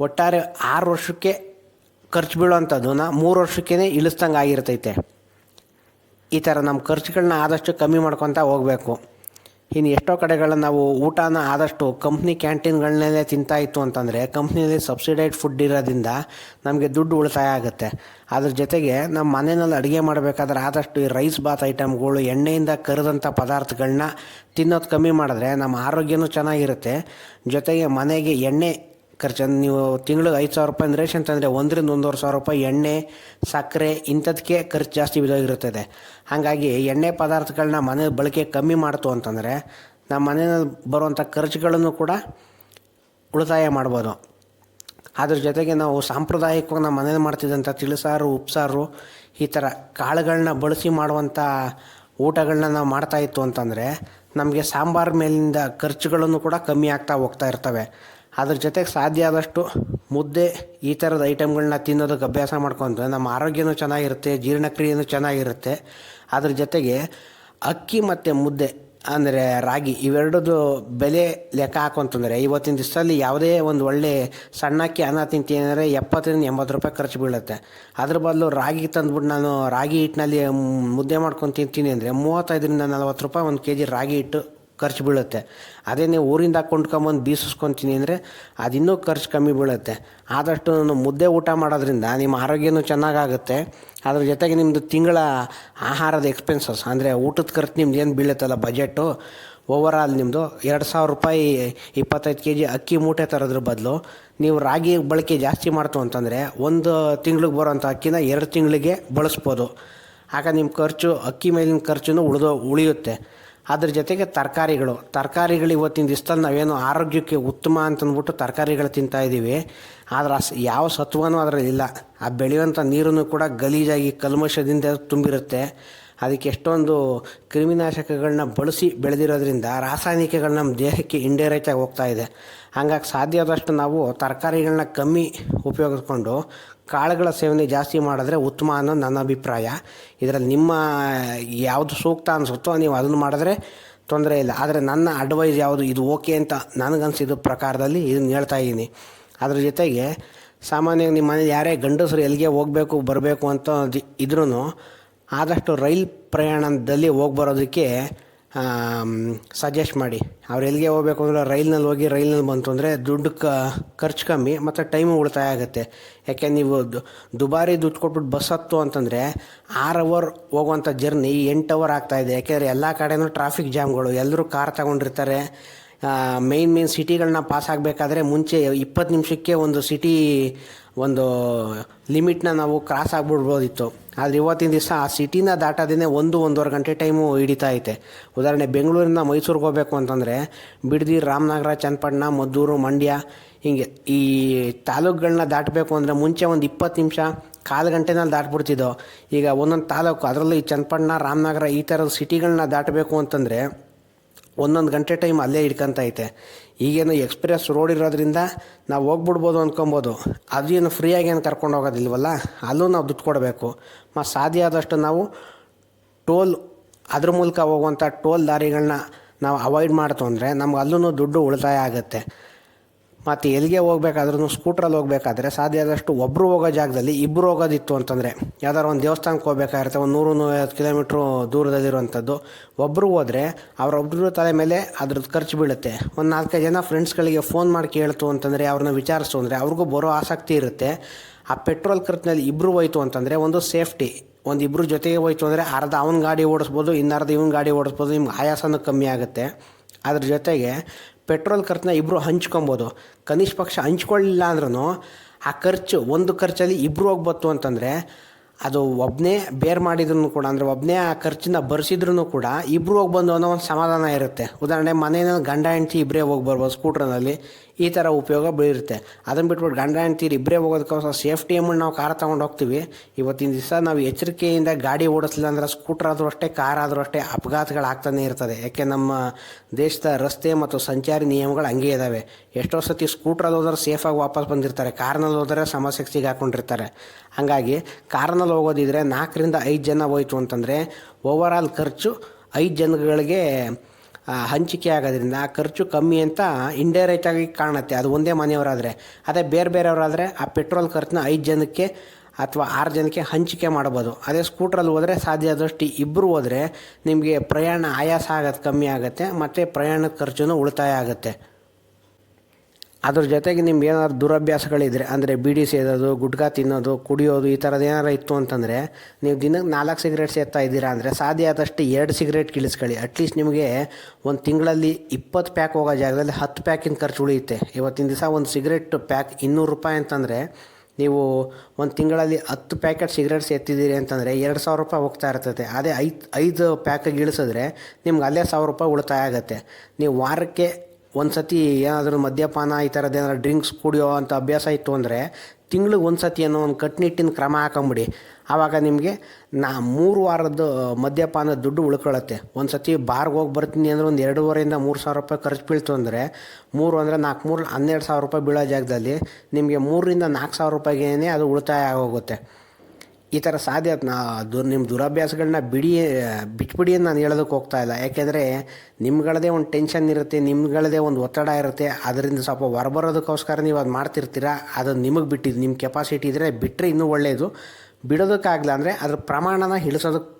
ಒಟ್ಟಾರೆ ಆರು ವರ್ಷಕ್ಕೆ ಖರ್ಚು ಬೀಳೋವಂಥದ್ದನ್ನು ಮೂರು ವರ್ಷಕ್ಕೇ ಇಳಿಸ್ದಂಗೆ ಆಗಿರ್ತೈತೆ. ಈ ಥರ ನಮ್ಮ ಖರ್ಚುಗಳನ್ನ ಆದಷ್ಟು ಕಮ್ಮಿ ಮಾಡ್ಕೊತಾ ಹೋಗಬೇಕು. ಇನ್ನು ಎಷ್ಟೋ ಕಡೆಗಳಲ್ಲಿ ನಾವು ಊಟನ ಆದಷ್ಟು ಕಂಪ್ನಿ ಕ್ಯಾಂಟೀನ್ಗಳನ್ನೇ ತಿಂತಾ ಇತ್ತು ಅಂತಂದರೆ ಕಂಪ್ನಿಯಲ್ಲಿ ಸಬ್ಸಿಡೈಡ್ ಫುಡ್ ಇರೋದ್ರಿಂದ ನಮಗೆ ದುಡ್ಡು ಉಳಿತಾಯ ಆಗುತ್ತೆ. ಅದ್ರ ಜೊತೆಗೆ ನಮ್ಮ ಮನೆಯಲ್ಲಿ ಅಡುಗೆ ಮಾಡಬೇಕಾದ್ರೆ ಆದಷ್ಟು ಈ ರೈಸ್ ಬಾತ್ ಐಟಮ್ಗಳು ಎಣ್ಣೆಯಿಂದ ಕರೆದಂಥ ಪದಾರ್ಥಗಳನ್ನ ತಿನ್ನೋದು ಕಮ್ಮಿ ಮಾಡಿದ್ರೆ ನಮ್ಮ ಆರೋಗ್ಯನೂ ಚೆನ್ನಾಗಿರುತ್ತೆ. ಜೊತೆಗೆ ಮನೆಗೆ ಎಣ್ಣೆ ಖರ್ಚು ನೀವು ತಿಂಗಳಿಗೆ ಐದು ಸಾವಿರ ರೂಪಾಯಿ ರೇಷನ್ ತಂದರೆ ಒಂದರಿಂದ ಒಂದೂವರೆ ಸಾವಿರ ರೂಪಾಯಿ ಎಣ್ಣೆ, ಸಕ್ಕರೆ ಇಂಥದಕ್ಕೆ ಖರ್ಚು ಜಾಸ್ತಿ ಬಿದ್ದೋಗಿರುತ್ತದೆ. ಹಾಗಾಗಿ ಎಣ್ಣೆ ಪದಾರ್ಥಗಳನ್ನ ಮನೆ ಬಳಕೆ ಕಮ್ಮಿ ಮಾಡ್ತು ಅಂತಂದರೆ ನಮ್ಮ ಮನೆಯಲ್ಲಿ ಬರುವಂಥ ಖರ್ಚುಗಳನ್ನು ಕೂಡ ಉಳಿತಾಯ ಮಾಡ್ಬೋದು. ಅದ್ರ ಜೊತೆಗೆ ನಾವು ಸಾಂಪ್ರದಾಯಿಕವಾಗಿ ನಮ್ಮ ಮನೇಲಿ ಮಾಡ್ತಿದ್ದಂಥ ತಿಳಿಸಾರು, ಉಪ್ಸಾರು ಈ ಥರ ಕಾಳುಗಳನ್ನ ಬಳಸಿ ಮಾಡುವಂಥ ಊಟಗಳನ್ನ ನಾವು ಮಾಡ್ತಾಯಿತ್ತು ಅಂತಂದರೆ ನಮಗೆ ಸಾಂಬಾರು ಮೇಲಿಂದ ಖರ್ಚುಗಳನ್ನು ಕೂಡ ಕಮ್ಮಿ ಆಗ್ತಾ ಹೋಗ್ತಾ ಇರ್ತವೆ. ಅದ್ರ ಜೊತೆಗೆ ಸಾಧ್ಯ ಆದಷ್ಟು ಮುದ್ದೆ ಈ ಥರದ ಐಟಮ್ಗಳನ್ನ ತಿನ್ನೋದಕ್ಕೆ ಅಭ್ಯಾಸ ಮಾಡ್ಕೊಂಡ್ರೆ ನಮ್ಮ ಆರೋಗ್ಯನೂ ಚೆನ್ನಾಗಿರುತ್ತೆ, ಜೀರ್ಣಕ್ರಿಯೆನೂ ಚೆನ್ನಾಗಿರುತ್ತೆ. ಅದ್ರ ಜೊತೆಗೆ ಅಕ್ಕಿ ಮತ್ತು ಮುದ್ದೆ ಅಂದರೆ ರಾಗಿ ಇವೆರಡದು ಬೆಲೆ ಲೆಕ್ಕ ಹಾಕೊಂತಂದರೆ ಇವತ್ತಿನ ದಿವಸದಲ್ಲಿ ಯಾವುದೇ ಒಂದು ಒಳ್ಳೆ ಸಣ್ಣಕ್ಕಿ ಅನ್ನ ತಿಂತೀನಿ ಅಂದರೆ ಎಪ್ಪತ್ತರಿಂದ ಎಂಬತ್ತು ರೂಪಾಯಿ ಖರ್ಚು ಬೀಳುತ್ತೆ. ಅದ್ರ ಬದಲು ರಾಗಿ ತಂದ್ಬಿಟ್ಟು ನಾನು ರಾಗಿ ಹಿಟ್ಟಿನಲ್ಲಿ ಮುದ್ದೆ ಮಾಡ್ಕೊಂಡು ತಿಂತೀನಿ ಅಂದರೆ ಮೂವತ್ತೈದರಿಂದ ನಲ್ವತ್ತು ರೂಪಾಯಿ ಒಂದು ಕೆ ಜಿ ರಾಗಿ ಹಿಟ್ಟು ಖರ್ಚು ಬೀಳುತ್ತೆ. ಅದೇ ನೀವು ಊರಿಂದ ಕೊಂಡ್ಕೊಂಬಂದು ಬೀಸಿಸ್ಕೊತೀನಿ ಅಂದರೆ ಅದಿನ್ನೂ ಖರ್ಚು ಕಮ್ಮಿ ಬೀಳುತ್ತೆ. ಆದಷ್ಟು ಮುದ್ದೆ ಊಟ ಮಾಡೋದ್ರಿಂದ ನಿಮ್ಮ ಆರೋಗ್ಯನೂ ಚೆನ್ನಾಗಾಗುತ್ತೆ. ಅದ್ರ ಜೊತೆಗೆ ನಿಮ್ಮದು ತಿಂಗಳ ಆಹಾರದ ಎಕ್ಸ್ಪೆನ್ಸಸ್ ಅಂದರೆ ಊಟದ ಖರ್ಚು ನಿಮ್ದು ಏನು ಬೀಳುತ್ತಲ್ಲ ಬಜೆಟು ಓವರಾಲ್ ನಿಮ್ಮದು ಎರಡು ಸಾವಿರ ರೂಪಾಯಿ ಇಪ್ಪತ್ತೈದು ಕೆ ಜಿ ಅಕ್ಕಿ ಮೂಟೆ ತರೋದ್ರ ಬದಲು ನೀವು ರಾಗಿ ಬಳಕೆ ಜಾಸ್ತಿ ಮಾಡ್ತು ಅಂತಂದರೆ ಒಂದು ತಿಂಗ್ಳಿಗೆ ಬರೋಂಥ ಅಕ್ಕಿನ ಎರಡು ತಿಂಗಳಿಗೆ ಬಳಸ್ಬೋದು. ಆಗ ನಿಮ್ಮ ಖರ್ಚು ಅಕ್ಕಿ ಮೇಲಿನ ಖರ್ಚು ಉಳಿದೋ ಉಳಿಯುತ್ತೆ. ಅದ್ರ ಜೊತೆಗೆ ತರಕಾರಿಗಳು. ತರಕಾರಿಗಳು ಇವತ್ತಿನ ದಿವಸದಲ್ಲಿ ನಾವೇನು ಆರೋಗ್ಯಕ್ಕೆ ಉತ್ತಮ ಅಂತಂದ್ಬಿಟ್ಟು ತರಕಾರಿಗಳು ತಿಂತಾ ಇದ್ದೀವಿ. ಆದ್ರೆ ಯಾವ ಸತ್ವನೂ ಅದರಲ್ಲಿ ಇಲ್ಲ. ಆ ಬೆಳೆಯುವಂಥ ನೀರನ್ನು ಕೂಡ ಗಲೀಜಾಗಿ ಕಲ್ಮಶದಿಂದ ತುಂಬಿರುತ್ತೆ. ಅದಕ್ಕೆ ಎಷ್ಟೊಂದು ಕ್ರಿಮಿನಾಶಕಗಳನ್ನ ಬಳಸಿ ಬೆಳೆದಿರೋದ್ರಿಂದ ರಾಸಾಯನಿಕಗಳು ನಮ್ಮ ದೇಹಕ್ಕೆ ಇಂಡೈರೆಕ್ಟಾಗಿ ಹೋಗ್ತಾ ಇದೆ. ಹಂಗಾಗಿ ಸಾಧ್ಯ ಆದಷ್ಟು ನಾವು ತರಕಾರಿಗಳನ್ನ ಕಮ್ಮಿ ಉಪಯೋಗಿಸ್ಕೊಂಡು ಕಾಳುಗಳ ಸೇವನೆ ಜಾಸ್ತಿ ಮಾಡಿದ್ರೆ ಉತ್ತಮ ಅನ್ನೋದು ನನ್ನ ಅಭಿಪ್ರಾಯ. ಇದರಲ್ಲಿ ನಿಮ್ಮ ಯಾವುದು ಸೂಕ್ತ ಅನಿಸುತ್ತೋ ನೀವು ಅದನ್ನು ಮಾಡಿದ್ರೆ ತೊಂದರೆ ಇಲ್ಲ. ಆದರೆ ನನ್ನ ಅಡ್ವೈಸ್ ಯಾವುದು, ಇದು ಓಕೆ ಅಂತ ನನಗನ್ಸಿದ ಪ್ರಕಾರದಲ್ಲಿ ಇದನ್ನು ಹೇಳ್ತಾ ಇದ್ದೀನಿ. ಅದ್ರ ಜೊತೆಗೆ ಸಾಮಾನ್ಯವಾಗಿ ನಿಮ್ಮ ಮನೇಲಿ ಯಾರೇ ಗಂಡಸರು ಎಲ್ಲಿಗೆ ಹೋಗಬೇಕು, ಬರಬೇಕು ಅಂತ ಇದ್ರೂ ಆದಷ್ಟು ರೈಲ್ ಪ್ರಯಾಣದಲ್ಲಿ ಹೋಗಿ ಬರೋದಕ್ಕೆ ಸಜೆಸ್ಟ್ ಮಾಡಿ. ಅವ್ರು ಎಲ್ಲಿಗೆ ಹೋಗ್ಬೇಕು ಅಂದರೆ ರೈಲ್ನಲ್ಲಿ ಹೋಗಿ ರೈಲ್ನಲ್ಲಿ ಬಂತು ಅಂದರೆ ದುಡ್ಡು ಕ, ಖರ್ಚು ಕಮ್ಮಿ, ಮತ್ತು ಟೈಮು ಉಳಿತಾಯ ಆಗುತ್ತೆ ಯಾಕೆ ನೀವು ದುಬಾರಿ ದುಡ್ಡು ಕೊಟ್ಬಿಟ್ಟು ಬಸ್ ಹತ್ತು ಅಂತಂದರೆ ಆರು ಅವರ್ ಹೋಗುವಂಥ ಜರ್ನಿ ಎಂಟು ಅವರ್ ಆಗ್ತಾಯಿದೆ ಯಾಕೆಂದರೆ ಎಲ್ಲ ಕಡೆಯೂ ಟ್ರಾಫಿಕ್ ಜಾಮ್ಗಳು ಎಲ್ಲರೂ ಕಾರ್ ತಗೊಂಡಿರ್ತಾರೆ. ಮೇಯ್ನ್ ಮೇಯ್ನ್ ಸಿಟಿಗಳನ್ನ ಪಾಸ್ ಆಗಬೇಕಾದ್ರೆ ಮುಂಚೆ ಇಪ್ಪತ್ತು ನಿಮಿಷಕ್ಕೆ ಒಂದು ಸಿಟಿ ಒಂದು ಲಿಮಿಟ್ನ ನಾವು ಕ್ರಾಸ್ ಆಗಿಬಿಡ್ಬೋದಿತ್ತು. ಆದರೆ ಇವತ್ತಿನ ದಿವಸ ಆ ಸಿಟಿನ ದಾಟೋದೇ ಒಂದು, ಒಂದೂವರೆ ಗಂಟೆ ಟೈಮು ಹಿಡಿತಾ ಐತೆ. ಉದಾಹರಣೆ, ಬೆಂಗಳೂರಿಂದ ಮೈಸೂರಿಗೆ ಹೋಗಬೇಕು ಅಂತಂದರೆ, ಬಿಡದಿ, ರಾಮನಗರ, ಚನ್ನಪಟ್ಟಣ, ಮದ್ದೂರು, ಮಂಡ್ಯ, ಹಿಂಗೆ ಈ ತಾಲೂಕುಗಳನ್ನ ದಾಟಬೇಕು ಅಂದರೆ ಮುಂಚೆ ಒಂದು ಇಪ್ಪತ್ತು ನಿಮಿಷ, ಕಾಲು ಗಂಟೆನಲ್ಲಿ ದಾಟ್ಬಿಡ್ತಿದ್ದೋ. ಈಗ ಒಂದೊಂದು ತಾಲೂಕು, ಅದರಲ್ಲಿ ಚನ್ನಪಟ್ಟಣ, ರಾಮನಗರ ಈ ಥರದ ಸಿಟಿಗಳನ್ನ ದಾಟಬೇಕು ಅಂತಂದರೆ ಒಂದೊಂದು ಗಂಟೆ ಟೈಮ್ ಅಲ್ಲೇ ಹಿಡ್ಕೊಂತ ಐತೆ. ಈಗೇನು ಎಕ್ಸ್ಪ್ರೆಸ್ ರೋಡ್ ಇರೋದ್ರಿಂದ ನಾವು ಹೋಗ್ಬಿಡ್ಬೋದು ಅಂದ್ಕೊಬೋದು ಅದೇನು ಫ್ರೀಯಾಗಿ ಏನು ಕರ್ಕೊಂಡು ಹೋಗೋದಿಲ್ವಲ್ಲ? ಅಲ್ಲೂ ನಾವು ದುಡ್ಡು ಕೊಡಬೇಕು. ಮತ್ತು ಸಾಧ್ಯ ಆದಷ್ಟು ನಾವು ಟೋಲ್, ಅದ್ರ ಮೂಲಕ ಹೋಗುವಂಥ ಟೋಲ್ ದಾರಿಗಳನ್ನ ನಾವು ಅವಾಯ್ಡ್ ಮಾಡ್ತು ಅಂದರೆ ನಮ್ಗೆ ಅಲ್ಲೂ ದುಡ್ಡು ಉಳಿತಾಯ ಆಗುತ್ತೆ. ಮತ್ತು ಎಲ್ಲಿಗೆ ಹೋಗ್ಬೇಕಾದ್ರೂ ಸ್ಕೂಟ್ರಲ್ಲಿ ಹೋಗ್ಬೇಕಾದ್ರೆ ಸಾಧ್ಯ ಆದಷ್ಟು ಒಬ್ಬರು ಹೋಗೋ ಜಾಗದಲ್ಲಿ ಇಬ್ಬರು ಹೋಗೋದಿತ್ತು ಅಂತಂದರೆ ಯಾವ್ದಾದ್ರು ಒಂದು ದೇವಸ್ಥಾನಕ್ಕೆ ಹೋಗ್ಬೇಕಾಗಿರುತ್ತೆ, ಒಂದು ನೂರು ನೂರೈವತ್ತು ಕಿಲೋಮೀಟ್ರು ದೂರದಲ್ಲಿರುವಂಥದ್ದು ಒಬ್ಬರು ಹೋದರೆ ಅವರೊಬ್ಬರು ತಲೆ ಮೇಲೆ ಅದ್ರದ್ದು ಖರ್ಚು ಬೀಳುತ್ತೆ. ಒಂದು ನಾಲ್ಕೈದು ಜನ ಫ್ರೆಂಡ್ಸ್ಗಳಿಗೆ ಫೋನ್ ಮಾಡಿ ಕೇಳ್ತು ಅಂತಂದರೆ, ಅವ್ರನ್ನ ವಿಚಾರಿಸ್ತು ಅಂದರೆ ಅವ್ರಿಗೂ ಬರೋ ಆಸಕ್ತಿ ಇರುತ್ತೆ. ಆ ಪೆಟ್ರೋಲ್ ಖರ್ಚಿನಲ್ಲಿ ಇಬ್ಬರು ಹೋಯ್ತು ಅಂತಂದರೆ ಒಂದು ಸೇಫ್ಟಿ ಒಂದು ಇಬ್ಬರು ಜೊತೆಗೆ ಹೋಯ್ತು ಅಂದರೆ ಅರ್ಧ ಅವ್ನ ಗಾಡಿ ಓಡಿಸ್ಬೋದು, ಇನ್ನರ್ಧ ಇವ್ನ ಗಾಡಿ ಓಡಿಸ್ಬೋದು, ನಿಮ್ಗೆ ಆಯಾಸನೂ ಕಮ್ಮಿ ಆಗುತ್ತೆ. ಅದ್ರ ಜೊತೆಗೆ ಪೆಟ್ರೋಲ್ ಖರ್ಚನ್ನ ಇಬ್ಬರು ಹಂಚ್ಕೊಬೋದು. ಕನಿಷ್ಠ ಪಕ್ಷ ಹಂಚ್ಕೊಳ್ಳಿಲ್ಲ ಅಂದ್ರೂ ಆ ಖರ್ಚು, ಒಂದು ಖರ್ಚಲ್ಲಿ ಇಬ್ಬರು ಹೋಗ್ಬತ್ತು ಅಂತಂದರೆ ಅದು ಒಬ್ಬನೇ ಬೇರ್ ಮಾಡಿದ್ರು ಕೂಡ, ಅಂದರೆ ಒಬ್ಬನೇ ಆ ಖರ್ಚನ್ನ ಬರ್ಸಿದ್ರೂ ಕೂಡ ಇಬ್ಬರು ಹೋಗಿ ಬಂದು ಅನ್ನೋ ಒಂದು ಸಮಾಧಾನ ಇರುತ್ತೆ. ಉದಾಹರಣೆ, ಮನೆಯಲ್ಲಿ ಗಂಡ, ಹೆಂಡತಿ ಇಬ್ಬರೇ ಹೋಗಿ ಬರ್ಬೋದು, ಸ್ಕೂಟ್ರ್ನಲ್ಲಿ. ಈ ಥರ ಉಪಯೋಗ ಬೀರುತ್ತೆ ಅದನ್ನು ಬಿಟ್ಬಿಟ್ಟು ಗಂಡ ಹೆಂಡ್ತೀರಿ ಇಬ್ಬರೇ ಹೋಗೋದಕ್ಕೋಸ್ಕರ ಸೇಫ್ಟಿ ಎಂಬುದು ನಾವು ಕಾರ್ ತೊಗೊಂಡು ಹೋಗ್ತೀವಿ. ಇವತ್ತಿನ ದಿವಸ ನಾವು ಎಚ್ಚರಿಕೆಯಿಂದ ಗಾಡಿ ಓಡಿಸ್ಲಿಲ್ಲ ಅಂದರೆ ಸ್ಕೂಟರ್ ಆದರೂ ಅಷ್ಟೇ ಕಾರ್ ಆದರೂ ಅಷ್ಟೇ ಅಪಘಾತಗಳಾಗ್ತಾನೆ ಇರ್ತದೆ. ಯಾಕೆ ನಮ್ಮ ದೇಶದ ರಸ್ತೆ ಮತ್ತು ಸಂಚಾರಿ ನಿಯಮಗಳು ಹಂಗೆ ಇದ್ದಾವೆ ಎಷ್ಟೋ ಸತಿ ಸ್ಕೂಟ್ರಲ್ಲಿ ಹೋದ್ರೆ ಸೇಫಾಗಿ ವಾಪಸ್ ಬಂದಿರ್ತಾರೆ. ಕಾರ್ನಲ್ಲಿ ಹೋದರೆ ಸಮಸ್ಯೆಗೆ ಸಿಗಾಕೊಂಡಿರ್ತಾರೆ ಹಾಗಾಗಿ ಕಾರ್ನಲ್ಲಿ ಹೋಗೋದಿದ್ರೆ ನಾಲ್ಕರಿಂದ ಐದು ಜನ ಹೋಯ್ತು ಅಂತಂದರೆ ಓವರಾಲ್ ಖರ್ಚು ಐದು ಜನಗಳಿಗೆ ಹಂಚಿಕೆ ಆಗೋದ್ರಿಂದ ಖರ್ಚು ಕಮ್ಮಿ ಅಂತ ಇಂಡೈರೆಕ್ಟ್ ಆಗಿ ಕಾಣುತ್ತೆ. ಅದು ಒಂದೇ ಮನೆಯವರಾದರೆ. ಅದೇ ಬೇರೆ ಬೇರೆಯವರಾದರೆ ಆ ಪೆಟ್ರೋಲ್ ಖರ್ಚನ್ನ ಐದು ಜನಕ್ಕೆ ಅಥವಾ ಆರು ಜನಕ್ಕೆ ಹಂಚಿಕೆ ಮಾಡ್ಬೋದು. ಅದೇ ಸ್ಕೂಟ್ರಲ್ಲಿ ಹೋದರೆ ಸಾಧ್ಯ ಆದಷ್ಟು ಇಬ್ಬರು ಹೋದರೆ ನಿಮಗೆ ಪ್ರಯಾಣ ಆಯಾಸ ಆಗೋದು ಕಮ್ಮಿ ಆಗುತ್ತೆ, ಮತ್ತು ಪ್ರಯಾಣದ ಖರ್ಚು ಉಳಿತಾಯ ಆಗುತ್ತೆ. ಅದ್ರ ಜೊತೆಗೆ ನಿಮ್ಗೆ ಏನಾದ್ರು ದುರಭ್ಯಾಸಗಳಿದ್ರೆ, ಅಂದರೆ ಬೀಡಿ ಸೇದೋದು, ಗುಟ್ಕಾ ತಿನ್ನೋದು, ಕುಡಿಯೋದು, ಈ ಥರದ್ದು ಏನಾರು ಇತ್ತು ಅಂತಂದರೆ, ನೀವು ದಿನಕ್ಕೆ ನಾಲ್ಕು ಸಿಗರೇಟ್ ಸೇರ್ತಾ ಇದ್ದೀರಾ ಅಂದರೆ ಸಾಧ್ಯ ಆದಷ್ಟು ಎರಡು ಸಿಗರೇಟ್ ಕಿಳಿಸ್ಕೊಳ್ಳಿ. ಅಟ್ಲೀಸ್ಟ್ ನಿಮಗೆ ಒಂದು ತಿಂಗಳಲ್ಲಿ ಇಪ್ಪತ್ತು ಪ್ಯಾಕ್ ಹೋಗೋ ಜಾಗದಲ್ಲಿ ಹತ್ತು ಪ್ಯಾಕಿನ ಖರ್ಚು ಉಳಿಯುತ್ತೆ. ಇವತ್ತಿನ ದಿವಸ ಒಂದು ಸಿಗರೇಟ್ ಪ್ಯಾಕ್ ಇನ್ನೂರು ರೂಪಾಯಿ ಅಂತಂದರೆ, ನೀವು ಒಂದು ತಿಂಗಳಲ್ಲಿ ಹತ್ತು ಪ್ಯಾಕೆಟ್ ಸಿಗರೇಟ್ಸ್ ಎತ್ತಿದ್ದೀರಿ ಅಂತಂದರೆ ಎರಡು ಸಾವಿರ ರೂಪಾಯಿ ಹೋಗ್ತಾ ಇರ್ತದೆ. ಅದೇ ಐದು ಐದು ಪ್ಯಾಕಿಗೆ ಇಳಿಸಿದ್ರೆ ನಿಮ್ಗೆ ಅಲ್ಲೇ ಸಾವಿರ ರೂಪಾಯಿ ಉಳಿತಾಯ ಆಗುತ್ತೆ. ನೀವು ವಾರಕ್ಕೆ ಒಂದು ಸತಿ ಏನಾದರೂ ಮದ್ಯಪಾನ ಈ ಥರದ್ದು ಏನಾದ್ರು ಡ್ರಿಂಕ್ಸ್ ಕುಡಿಯೋ ಅಂತ ಅಭ್ಯಾಸ ಇತ್ತು ಅಂದರೆ ತಿಂಗ್ಳಿಗೆ ಒಂದು ಸತಿ ಏನೋ ಒಂದು ಕಟ್ಟುನಿಟ್ಟಿನ ಕ್ರಮ ಹಾಕೊಂಬಿಡಿ. ಆವಾಗ ನಿಮಗೆ ನಾ ಮೂರು ವಾರದ್ದು ಮದ್ಯಪಾನದ ದುಡ್ಡು ಉಳ್ಕೊಳ್ಳುತ್ತೆ ಒಂದು ಸತಿ ಬಾರ್ಗೆ ಹೋಗಿ ಬರ್ತೀನಿ ಅಂದರೆ ಒಂದು ಎರಡೂವರೆಯಿಂದ ಮೂರು ಸಾವಿರ ರೂಪಾಯಿ ಖರ್ಚು ಬೀಳ್ತು ಅಂದರೆ ಮೂರು ಅಂದರೆ ನಾಲ್ಕು ಮೂರು ಹನ್ನೆರಡು ಸಾವಿರ ರೂಪಾಯಿ ಬೀಳೋ ಜಾಗದಲ್ಲಿ ನಿಮಗೆ ಮೂರರಿಂದ ನಾಲ್ಕು ಸಾವಿರ ರೂಪಾಯಿಗೇನೆ ಅದು ಉಳಿತಾಯ ಆಗೋಗುತ್ತೆ. ಈ ಥರ ಸಾಧ್ಯ ನಾ ದು ನಿಮ್ಮ ದುರಭ್ಯಾಸಗಳನ್ನ ಬಿಡಿ, ಬಿಟ್ಬಿಡಿ ಅಂತ ನಾನು ಹೇಳೋದಕ್ಕೆ ಹೋಗ್ತಾ ಇಲ್ಲ. ಯಾಕೆಂದರೆ ನಿಮ್ಗಳದೇ ಒಂದು ಟೆನ್ಷನ್ ಇರುತ್ತೆ, ನಿಮ್ಗಳದೇ ಒಂದು ಒತ್ತಡ ಇರುತ್ತೆ. ಅದರಿಂದ ಸ್ವಲ್ಪ ಹೊರಬರೋದಕ್ಕೋಸ್ಕರ ನೀವು ಅದು ಮಾಡ್ತಿರ್ತೀರ? ಅದು ನಿಮಗೆ ಬಿಟ್ಟಿದ್ದು. ನಿಮ್ಮ ಕೆಪಾಸಿಟಿ ಇದ್ದರೆ ಬಿಟ್ಟರೆ ಇನ್ನೂ ಒಳ್ಳೆಯದು ಬಿಡೋದಕ್ಕಾಗಲ್ಲ ಅಂದರೆ ಅದ್ರ ಪ್ರಮಾಣನ ಇಳಿಸೋದಕ್ಕೆ